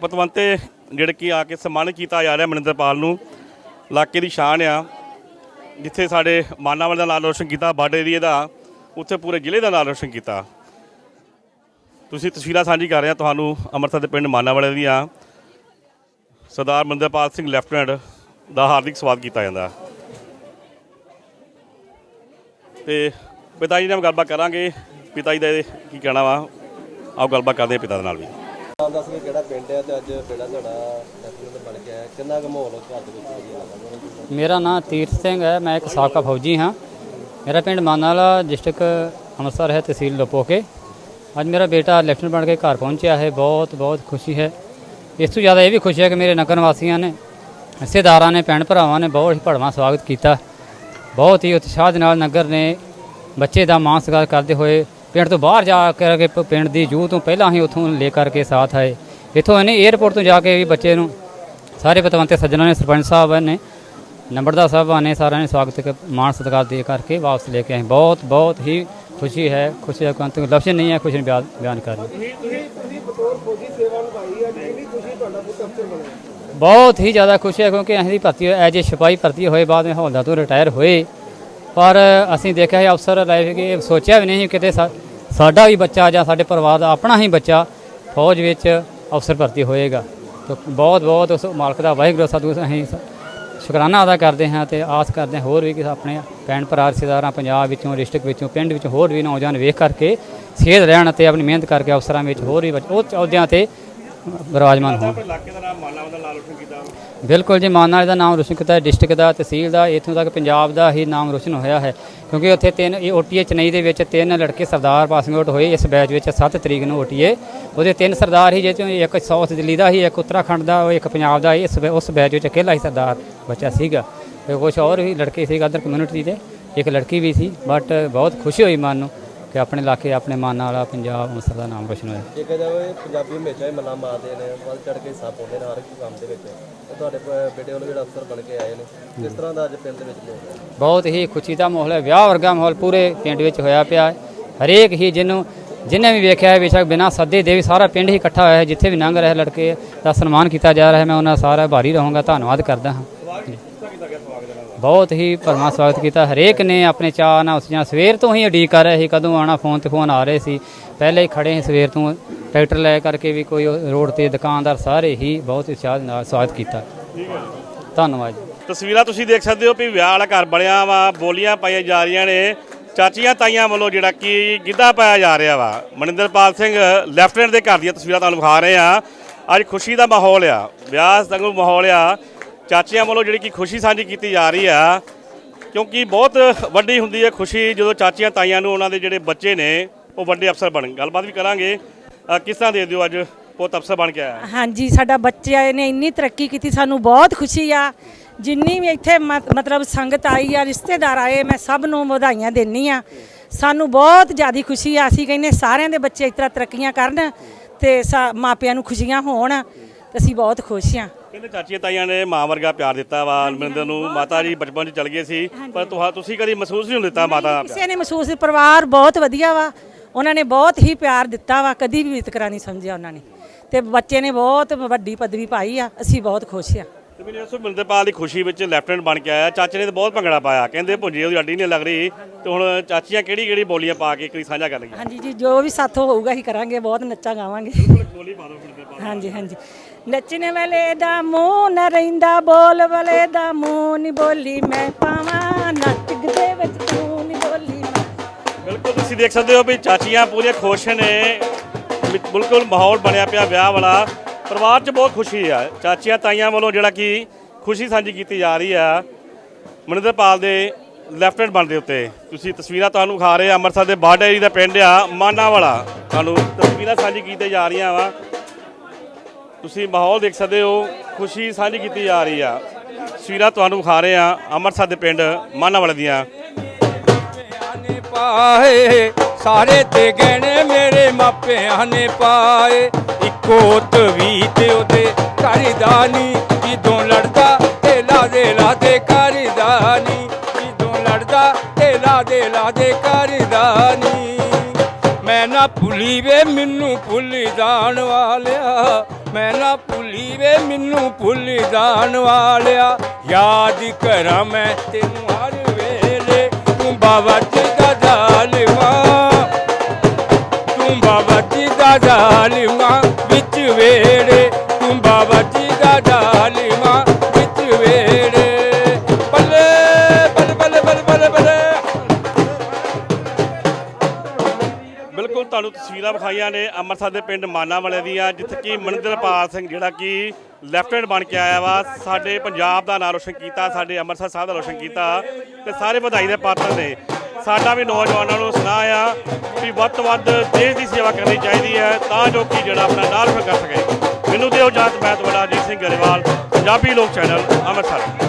ਪਤਵੰਤੇ ਜਿਹੜੇ ਕਿ ਆ ਕੇ ਸਨਮਾਨਿਤ ਕੀਤਾ ਜਾ ਰਿਹਾ ਮਨਿੰਦਰਪਾਲ ਨੂੰ। ਇਲਾਕੇ ਦੀ ਸ਼ਾਨ ਆ ਜਿੱਥੇ ਸਾਡੇ ਮਾਨਾਵਲ ਦਾ ਨਾਮ ਰੋਸ਼ਨ ਕੀਤਾ ਬਾਰਡਰ ਏਰੀਏ ਦਾ। ਉੱਥੇ ਪੂਰੇ ਜ਼ਿਲ੍ਹੇ ਦਾ ਨਾਮ ਰੋਸ਼ਨ ਕੀਤਾ। ਤੁਸੀਂ ਤਸਵੀਰਾਂ ਸਾਂਝੀ ਕਰ ਰਹੇ ਆ ਤੁਹਾਨੂੰ ਅੰਮ੍ਰਿਤਸਰ ਦੇ ਪਿੰਡ ਮਾਨਾਵਾਲੇ ਦੀਆਂ। ਸਰਦਾਰ ਮਨਿੰਦਰਪਾਲ ਸਿੰਘ ਲੈਫਟੀਨੈਂਟ ਦਾ ਹਾਰਦਿਕ ਸਵਾਗਤ ਕੀਤਾ ਜਾਂਦਾ। ਤੇ ਪਿਤਾ ਜੀ ਨਾਲ ਗੱਲਬਾਤ ਕਰਾਂਗੇ। ਪਿਤਾ ਜੀ ਦਾ ਇਹ ਕੀ ਕਹਿਣਾ ਵਾ? ਆਓ ਗੱਲਬਾਤ ਕਰਦੇ ਹਾਂ ਪਿਤਾ ਦੇ ਨਾਲ ਵੀ। ਨਾਮ ਦੱਸ ਕੇ ਕਿਹੜਾ ਪਿੰਡ ਹੈ ਤੇ ਅੱਜ ਬੇੜਾ ਤੁਹਾਡਾ ਲੈਫਟੀਨੈਂਟ ਬਣ ਕੇ ਆਇਆ? ਕਿੰਨਾ ਕੁ ਮਾਹੌਲ ਘਰ ਦੇ ਵਿੱਚ ਵਧੀਆ ਲੱਗਦਾ ਮੇਰਾ ਨਾਮ ਤੀਰਥ ਸਿੰਘ ਹੈ। ਮੈਂ ਇੱਕ ਸਾਬਕਾ ਫੌਜੀ ਹਾਂ। ਮੇਰਾ ਪਿੰਡ ਮਾਨਾਲਾ ਡਿਸਟ੍ਰਿਕਟ ਅੰਮ੍ਰਿਤਸਰ ਹੈ ਤਹਿਸੀਲ ਲੋਪੋਕੇ ਅੱਜ ਮੇਰਾ ਬੇਟਾ ਲੈਫਟੀਨੈਂਟ ਬਣ ਕੇ ਘਰ ਪਹੁੰਚਿਆ ਹੈ ਬਹੁਤ ਬਹੁਤ ਖੁਸ਼ੀ ਹੈ ਇਸ ਤੋਂ ਜ਼ਿਆਦਾ ਇਹ ਵੀ ਖੁਸ਼ੀ ਹੈ ਕਿ ਮੇਰੇ ਨਗਰ ਵਾਸੀਆਂ ਨੇ ਰਿਸ਼ਤੇਦਾਰਾਂ ਨੇ ਭੈਣ ਭਰਾਵਾਂ ਨੇ ਬਹੁਤ ਹੀ ਭੜਵਾਂ ਸਵਾਗਤ ਕੀਤਾ ਬਹੁਤ ਹੀ ਉਤਸ਼ਾਹ ਦੇ ਨਾਲ ਨਗਰ ਨੇ ਬੱਚੇ ਦਾ ਮਾਣ ਸਤਿਕਾਰ ਕਰਦੇ ਹੋਏ ਪਿੰਡ ਤੋਂ ਬਾਹਰ ਜਾ ਕਰਕੇ ਪਿੰਡ ਦੀ ਜੂਹ ਤੋਂ ਪਹਿਲਾਂ ਹੀ ਉੱਥੋਂ ਲੈ ਕਰਕੇ ਸਾਥ ਆਏ ਇੱਥੋਂ ਇਹਨੇ 에ਅਰਪੋਰਟ ਤੋਂ ਜਾ ਕੇ ਵੀ ਬੱਚੇ ਨੂੰ ਸਾਰੇ ਪਤਵੰਤੇ ਸੱਜਣਾਂ ਨੇ ਸਰਪੰਚ ਸਾਹਿਬ ਨੇ ਨੰਬਰਦਾਰ ਸਾਹਿਬਾਨ ਨੇ ਸਾਰਿਆਂ ਨੇ ਸਵਾਗਤ ਕਰ ਮਾਣ ਸਤਿਕਾਰ ਦੇ ਕਰਕੇ ਵਾਪਸ ਲੈ ਕੇ ਆਏ। ਬਹੁਤ ਬਹੁਤ ਹੀ ਖੁਸ਼ੀ ਹੈ ਖੁਸ਼ੀ ਦਾ ਕੋਈ ਲਫ਼ਜ਼ ਨਹੀਂ ਹੈ ਖੁਸ਼ੀ ਨੂੰ ਬਿਆਨ ਬਿਆਨ ਕਰਨੀ ਤੁਸੀਂ ਤੁਸੀਂ ਤੁਸੀਂ ਬਤੌਰ ਫੌਜੀ ਸੇਵਾ ਨਿਭਾਈ ਹੈ ਕਿੰਨੀ ਖੁਸ਼ੀ ਤੁਹਾਡਾ ਪੁੱਤ ਅਫਸਰ ਬਣਿਆ। ਬਹੁਤ ਹੀ ਜ਼ਿਆਦਾ ਖੁਸ਼ੀ ਹੈ ਕਿਉਂਕਿ ਅਸੀਂ ਭਰਤੀ ਐਜ ਏ ਸਿਪਾਹੀ ਭਰਤੀ ਹੋਏ ਬਾਅਦ ਵਿੱਚ ਹੌਲਦਾਰ ਤੋਂ ਰਿਟਾਇਰ ਹੋਏ। ਪਰ ਅਸੀਂ ਦੇਖਿਆ ਹੈ ਅਫਸਰ ਲਾਈਫ ਕਿ ਸੋਚਿਆ ਵੀ ਨਹੀਂ ਕਿਤੇ ਸਾ- ਸਾਡਾ ਵੀ ਬੱਚਾ ਜਾਂ ਸਾਡੇ ਪਰਿਵਾਰ ਦਾ ਆਪਣਾ ਹੀ ਬੱਚਾ ਫੌਜ ਵਿੱਚ ਅਫਸਰ ਭਰਤੀ ਹੋਏਗਾ। ਤਾਂ ਬਹੁਤ ਬਹੁਤ ਉਸ ਮਾਲਕ ਦਾ ਵਾਹਿਗੁਰੂ ਸਤਿਗੁਰੂ ਅਸੀਂ ਸ- ਸ਼ੁਕਰਾਨਾ ਅਦਾ ਕਰਦੇ ਹਾਂ ਤੇ ਆਸ ਕਰਦੇ ਹਾਂ ਹੋਰ ਵੀ ਕਿ ਆਪਣੇ ਭੈਣ ਭਰਾ ਰਿਸ਼ਤੇਦਾਰਾਂ ਪੰਜਾਬ ਵਿੱਚੋਂ ਡਿਸਟ੍ਰਿਕਟ ਵਿੱਚੋਂ ਪਿੰਡ ਵਿੱਚੋਂ ਹੋਰ ਵੀ ਨੌਜਵਾਨ ਵੇਖ ਕਰਕੇ ਸੇਧ ਰਹਿਣ ਤੇ ਆਪਣੀ ਮਿਹਨਤ ਕਰਕੇ ਅਫਸਰਾਂ ਵਿੱਚ ਹੋਰ ਵੀ ਉਹ ਅਹੁਦਿਆਂ ਤੇ ਵਿਰਾਜਮਾਨ ਹੋਣ। ਬਿਲਕੁਲ ਜੀ ਮਾਨ ਵਾਲੇ ਦਾ ਨਾਮ ਰੋਸ਼ਨ ਕੀਤਾ ਡਿਸਟ੍ਰਿਕਟ ਦਾ ਤਹਿਸੀਲ ਦਾ ਇੱਥੋਂ ਤੱਕ ਪੰਜਾਬ ਦਾ ਹੀ ਨਾਮ ਰੋਸ਼ਨ ਹੋਇਆ ਹੈ। ਕਿਉਂਕਿ ਉੱਥੇ ਤਿੰਨ ਇਹ ਓਟੀਏ ਚੇਨਈ ਦੇ ਵਿੱਚ ਤਿੰਨ ਲੜਕੇ ਸਰਦਾਰ ਪਾਸਿੰਗ ਆਊਟ ਹੋਏ ਇਸ ਬੈਚ ਵਿੱਚ 7 ਤਰੀਕ ਨੂੰ ਓਟੀਏ ਉਹਦੇ ਤਿੰਨ ਸਰਦਾਰ ਹੀ ਜਿਹਦੇ ਚੋਂ ਇੱਕ ਸਾਊਥ ਦਿੱਲੀ ਦਾ ਸੀ ਇੱਕ ਉੱਤਰਾਖੰਡ ਦਾ ਇੱਕ ਪੰਜਾਬ ਦਾ ਇਸ ਉਸ ਬੈਚ ਵਿੱਚ ਇਕੱਲਾ ਹੀ ਸਰਦਾਰ। ਬੱਚਾ ਸੀਗਾ। ਤੇ ਕੁਝ ਹੋਰ ਵੀ ਲੜਕੇ ਸੀਗੇ ਅਦਰ ਕਮਿਊਨਿਟੀ ਦੇ। ਇੱਕ ਲੜਕੀ ਵੀ ਸੀ ਬਟ ਬਹੁਤ ਖੁਸ਼ੀ ਹੋਈ ਮਨ ਨੂੰ ਕਿ ਆਪਣੇ ਇਲਾਕੇ ਆਪਣੇ ਮਾਨ ਵਾਲਾ ਪੰਜਾਬ ਅੰਮ੍ਰਿਤਸਰ ਦਾ ਨਾਮ ਰੋਸ਼ਨ ਹੋਇਆ। ਦੇਖਿਆ ਜਾਵੇ ਪੰਜਾਬੀ ਹਮੇਸ਼ਾ ਹੀ ਮੱਲਾ ਮਾਰਦੇ ਨੇ ਵੱਧ ਚੜ ਕੇ ਹਿੱਸਾ ਪਾਉਂਦੇ ਨੇ ਹਰ ਇੱਕ ਕੰਮ ਦੇ ਵਿੱਚ। ਤੇ ਤੁਹਾਡੇ ਪ- ਬੇਟੇ ਵੱਲੋਂ ਜਿਹੜਾ ਅਫਸਰ ਬਣ ਕੇ ਆਏ ਨੇ ਕਿਸ ਤਰ੍ਹਾਂ ਦਾ ਅੱਜ ਪਿੰਡ ਦੇ ਵਿੱਚ ਮਾਹੌਲ ਹੈ? ਬਹੁਤ ਹੀ ਖੁਸ਼ੀ ਦਾ ਮਾਹੌਲ ਹੈ ਵਿਆਹ ਵਰਗਾ ਮਾਹੌਲ ਪੂਰੇ ਪਿੰਡ ਵਿੱਚ ਹੋਇਆ ਪਿਆ ਹੈ। ਹਰੇਕ ਹੀ ਜਿਹਨੂੰ ਜਿਹਨੇ ਵੀ ਵੇਖਿਆ ਹੈ ਬੇਸ਼ੱਕ ਬਿਨਾਂ ਸੱਦੇ ਦੇ ਵੀ ਸਾਰਾ ਪਿੰਡ ਹੀ ਇਕੱਠਾ ਹੋਇਆ ਹੈ ਜਿੱਥੇ ਵੀ ਲੰਘ ਰਹੇ ਲੜਕੇ ਦਾ ਸਨਮਾਨ ਕੀਤਾ ਜਾ ਰਿਹਾ ਹੈ ਮੈਂ ਉਹਨਾਂ ਸਾਰਾ ਭਾਰੀ ਰਹੂੰਗਾ ਧੰਨਵਾਦ ਕਰਦਾ ਹਾਂ। ਬਹੁਤ ਹੀ ਭਰਮਾ ਸਵਾਗਤ ਕੀਤਾ। ਹਰੇਕ ਨੇ ਆਪਣੇ ਚਾਅ ਨਾਲ ਉਸ ਜਾਂ ਸਵੇਰ ਤੋਂ ਹੀ ਉਡੀਕ ਕਰ ਰਹੇ ਸੀ, ਕਦੋਂ ਆਣਾ ਫੋਨ ਤੇ ਫੋਨ ਆ ਰਹੇ ਸੀ। ਪਹਿਲੇ ਹੀ ਖੜੇ ਸੀ ਸਵੇਰ ਤੋਂ, ਟਰੈਕਟਰ ਲੈ ਕਰਕੇ ਵੀ ਕੋਈ ਰੋਡ ਤੇ ਦੁਕਾਨਦਾਰ ਸਾਰੇ ਹੀ ਬਹੁਤ ਉਤਸ਼ਾਹ ਨਾਲ ਸਵਾਗਤ ਕੀਤਾ। ਧੰਨਵਾਦ ਜੀ। ਤਸਵੀਰਾਂ ਤੁਸੀਂ ਦੇਖ ਸਕਦੇ ਹੋ ਵੀ ਵਿਆਹ ਵਾਲਾ ਘਰ ਬਣਿਆ ਵਾ, ਬੋਲੀਆਂ ਪਾਈਆਂ ਜਾ ਰਹੀਆਂ ਨੇ। ਚਾਚੀਆਂ ਤਾਈਆਂ ਵੱਲੋਂ ਜਿਹੜਾ ਕਿ ਗਿੱਧਾ ਪਾਇਆ ਜਾ ਰਿਹਾ ਵਾ। ਮਨਿੰਦਰਪਾਲ ਸਿੰਘ ਲੈਫਟੀਨੈਂਟ ਦੇ ਘਰ ਦੀਆਂ ਤਸਵੀਰਾਂ ਤੁਹਾਨੂੰ ਵਿਖਾ ਰਹੇ ਆ ਅੱਜ ਖੁਸ਼ੀ ਦਾ ਮਾਹੌਲ ਆ ਵਿਆਹ ਸੰਗੂ ਮਾਹੌਲ ਆ। ਚਾਚੀਆਂ ਵੱਲੋਂ ਜਿਹੜੀ ਕਿ ਖੁਸ਼ੀ ਸਾਂਝੀ ਕੀਤੀ ਜਾ ਰਹੀ ਆ, ਕਿਉਂਕਿ ਬਹੁਤ ਵੱਡੀ ਹੁੰਦੀ ਹੈ ਖੁਸ਼ੀ ਜਦੋਂ ਚਾਚੀਆਂ ਤਾਈਆਂ ਨੂੰ ਉਹਨਾਂ ਦੇ ਜਿਹੜੇ ਬੱਚੇ ਨੇ, ਉਹ ਵੱਡੇ ਅਫਸਰ ਬਣ ਗੱਲਬਾਤ ਵੀ ਕਰਾਂਗੇ। ਕਿਸ ਤਰ੍ਹਾਂ ਦੇ ਦਿਓ ਅੱਜ ਪੁੱਤ ਅਫਸਰ ਬਣ ਕੇ ਆਇਆ? ਹਾਂਜੀ, ਸਾਡਾ ਬੱਚਿਆਂ ਨੇ ਇੰਨੀ ਤਰੱਕੀ ਕੀਤੀ, ਸਾਨੂੰ ਬਹੁਤ ਖੁਸ਼ੀ ਆ। ਜਿੰਨੀ ਵੀ ਇੱਥੇ ਮ- ਮਤਲਬ ਸੰਗਤ ਆਈ ਆ, ਰਿਸ਼ਤੇਦਾਰ ਆਏ, ਮੈਂ ਸਭ ਨੂੰ ਵਧਾਈਆਂ ਦੇਣੀ ਆ। ਸਾਨੂੰ ਬਹੁਤ ਜ਼ਿਆਦਾ ਖੁਸ਼ੀ ਆ, ਅਸੀਂ ਕਹਿੰਦੇ ਸਾਰਿਆਂ ਦੇ ਬੱਚੇ ਇਸ ਤਰ੍ਹਾਂ ਤਰੱਕੀਆਂ ਕਰਨ ਤੇ ਸਾ- ਮਾਪਿਆਂ ਨੂੰ ਖੁਸ਼ੀਆਂ ਹੋਣ। ਤੇ ਅਸੀਂ ਬਹੁਤ ਖੁਸ਼ ਆ ਕਹਿੰਦੇ ਚਾਚੀਆਂ ਤਾਈਆਂ ਨੇ ਮਾਂ ਵਰਗਾ ਪਿਆਰ ਦਿੱਤਾ ਵਾ ਅਲਮਿੰਦਰ ਨੂੰ। ਮਾਤਾ ਜੀ ਬਚਪਨ 'ਚ ਚਲ ਗਏ ਸੀ ਪਰ ਤੁਹਾ ਤੁਸੀਂ ਕਦੀ ਮਹਿਸੂਸ ਨਹੀਂ ਹੁੰਦਾ ਮਾਤਾ ਦਾ ਪਿਆਰ? ਕਿਸੇ ਨੇ ਮਹਿਸੂਸ ਪਰਿਵਾਰ ਬਹੁਤ ਵਧੀਆ ਵਾ। ਉਹਨਾਂ ਨੇ ਬਹੁਤ ਹੀ ਪਿਆਰ ਦਿੱਤਾ ਵਾ ਕਦੀ ਵੀ ਵਿਤਕਰਾ ਨਹੀਂ ਸਮਝਿਆ ਉਹਨਾਂ ਨੇ। ਤੇ ਬੱਚੇ ਨੇ ਬਹੁਤ ਵੱਡੀ ਪਦਵੀ ਪਾਈ ਆ ਅਸੀਂ ਬਹੁਤ ਖੁਸ਼ ਆ ਤੇ ਮੈਨੂੰ ਦੱਸੋ ਮਨਿੰਦਰਪਾਲ ਦੀ ਖੁਸ਼ੀ ਵਿੱਚ ਲੈਫਟੀਨੈਂਟ ਬਣ ਕੇ ਆਇਆ। ਚਾਚੇ ਨੇ ਤਾਂ ਬਹੁਤ ਭੰਗੜਾ ਪਾਇਆ। ਕਹਿੰਦੇ ਭੁੰਜੀ ਉਹਦੀ ਅੱਡੀ ਨਹੀਂ ਲੱਗ ਰਹੀ। ਤੇ ਹੁਣ ਚਾਚੀਆਂ ਕਿਹੜੀ ਕਿਹੜੀ ਬੋਲੀਆਂ ਪਾ ਕੇ ਕੋਈ ਸਾਂਝਾ ਕਰ ਲਈਆਂ ਹਾਂਜੀ ਜੀ ਜੋ ਵੀ ਸਾਥੋਂ ਹੋਊਗਾ ਹੀ ਕਰਾਂਗੇ ਬਹੁਤ ਨੱਚਾ ਗਾਵਾਂਗੇ। ਬੋਲੀ ਪਾ ਦਿਓ ਹਾਂਜੀ ਹਾਂਜੀ। ਨੱਚਣ ਵਾਲੇ ਦਾ ਮੂੰਹ ਨਾ ਰਹਿੰਦਾ, ਬੋਲ ਵਾਲੇ ਦਾ ਮੂੰਹ ਨਹੀਂ ਬੋਲੀ ਮੈਂ ਪਾਵਾਂ, ਨੱਚ ਦੇ ਵਿੱਚ ਤੂੰ ਨਹੀਂ ਬੋਲੀ ਮੈਂ। ਬਿਲਕੁਲ ਤੁਸੀਂ ਦੇਖ ਸਕਦੇ ਹੋ ਵੀ ਚਾਚੀਆਂ ਪੂਰੇ ਖੁਸ਼ ਨੇ ਬਿਲਕੁਲ ਮਾਹੌਲ ਬਣਿਆ ਪਿਆ ਵਿਆਹ ਵਾਲਾ। ਪਰਿਵਾਰ 'ਚ ਬਹੁਤ ਖੁਸ਼ੀ ਆ। ਚਾਚੀਆਂ ਤਾਈਆਂ ਵੱਲੋਂ ਜਿਹੜਾ ਕਿ ਖੁਸ਼ੀ ਸਾਂਝੀ ਕੀਤੀ ਜਾ ਰਹੀ ਆ, ਮਨਿੰਦਰਪਾਲ ਦੇ ਲੈਫਟਨੈਂਟ ਬਣਦੇ ਉੱਤੇ। ਤੁਸੀਂ ਤਸਵੀਰਾਂ ਤੁਹਾਨੂੰ ਖਾ ਰਹੇ ਅੰਮ੍ਰਿਤਸਰ ਦੇ ਬਾਰਡਰ ਏਰੀਆ ਦਾ ਪਿੰਡ ਆ, ਮਾਨਾ ਵਾਲਾ। ਤੁਹਾਨੂੰ ਤਸਵੀਰਾਂ ਸਾਂਝੀ ਕੀਤੇ ਜਾ ਰਹੀਆਂ ਵਾ। ਤੁਸੀਂ ਮਾਹੌਲ ਦੇਖ ਸਕਦੇ ਹੋ, ਖੁਸ਼ੀ ਸਾਂਝੀ ਕੀਤੀ ਜਾ ਰਹੀ ਆ। ਤਸਵੀਰਾਂ ਤੁਹਾਨੂੰ ਖਾ ਰਹੇ ਆ ਅੰਮ੍ਰਿਤਸਰ ਦੇ ਪਿੰਡ ਮਾਨਾ ਵਾਲੇ ਦੀਆਂ ਪਾਏ, ਸਾਰੇ ਤੇ ਗਹਿਣੇ ਮੇਰੇ ਮਾਪਿਆਂ ਨੇ ਪਾਏ। ਇੱਕੋ ਤਵੀ ਤੇ ਉਹਦੇ ਕਰਦਾ ਜਦੋਂ ਲੜਦਾ ਤੇ ਲਾਦੇ ਲਾਦੇ ਕਰਦਾ ਜਦੋਂ ਲੜਦਾ ਤੇ ਲਾਦੇ ਲਾਦੇ ਕਰਦਾ ਮੈਂ ਨਾ ਭੁੱਲੀ ਵੇ, ਮੈਨੂੰ ਭੁੱਲ ਜਾਣ ਵਾਲਿਆ। ਮੈਂ ਨਾ ਭੁੱਲੀ ਵੇ, ਮੈਨੂੰ ਭੁੱਲ ਜਾਣ ਵਾਲਿਆ। ਯਾਦ ਕਰਾਂ ਮੈਂ ਤੈਨੂੰ ਹਰ ਵੇਲੇ। ਤੂੰ ਬਾਬਾ ਜੀ ਦਾ ਜ਼ਾਲਿਮਾ, ਤੂੰ ਬਾਬਾ ਜੀ ਦਾ ਜ਼ਾਲਿਮਾ ਵਿੱਚ ਵੇੜੇ ਤਸਵੀਰਾਂ ਵਿਖਾਈਆਂ ਨੇ ਅੰਮ੍ਰਿਤਸਰ ਦੇ ਪਿੰਡ ਮਾਨਾ ਵਾਲੇ ਦੀਆਂ, ਜਿੱਥੇ ਕਿ ਮਨਿੰਦਰਪਾਲ ਸਿੰਘ, ਜਿਹੜਾ ਕਿ ਲੈਫਟੀਨੈਂਟ ਬਣ ਕੇ ਆਇਆ ਵਾ, ਸਾਡੇ ਪੰਜਾਬ ਦਾ ਨਾਂ ਰੋਸ਼ਨ ਕੀਤਾ, ਸਾਡੇ ਅੰਮ੍ਰਿਤਸਰ ਸਾਹਿਬ ਦਾ ਰੋਸ਼ਨ ਕੀਤਾ ਤੇ ਸਾਰੇ ਵਧਾਈ ਦੇ ਪਾਤਰ ਨੇ। ਸਾਡਾ ਵੀ ਨੌਜਵਾਨਾਂ ਨੂੰ ਸੁਨਾਹ ਆ ਵੀ ਵੱਧ ਤੋਂ ਵੱਧ ਦੇਸ਼ ਦੀ ਸੇਵਾ ਕਰਨੀ ਚਾਹੀਦੀ ਹੈ, ਤਾਂ ਜੋ ਕਿ ਜਿਹੜਾ ਆਪਣਾ ਨਾਂ ਰੋਸ਼ਨ ਕਰ ਸਕੇ। ਮੈਨੂੰ ਦਿਓ ਇਜਾਜ਼ਤ, ਮੈਂ ਤੁਹਾਡਾ ਅਜੀਤ ਸਿੰਘ ਗਰੇਵਾਲ, ਪੰਜਾਬੀ ਲੋਕ ਚੈਨਲ ਅੰਮ੍ਰਿਤਸਰ।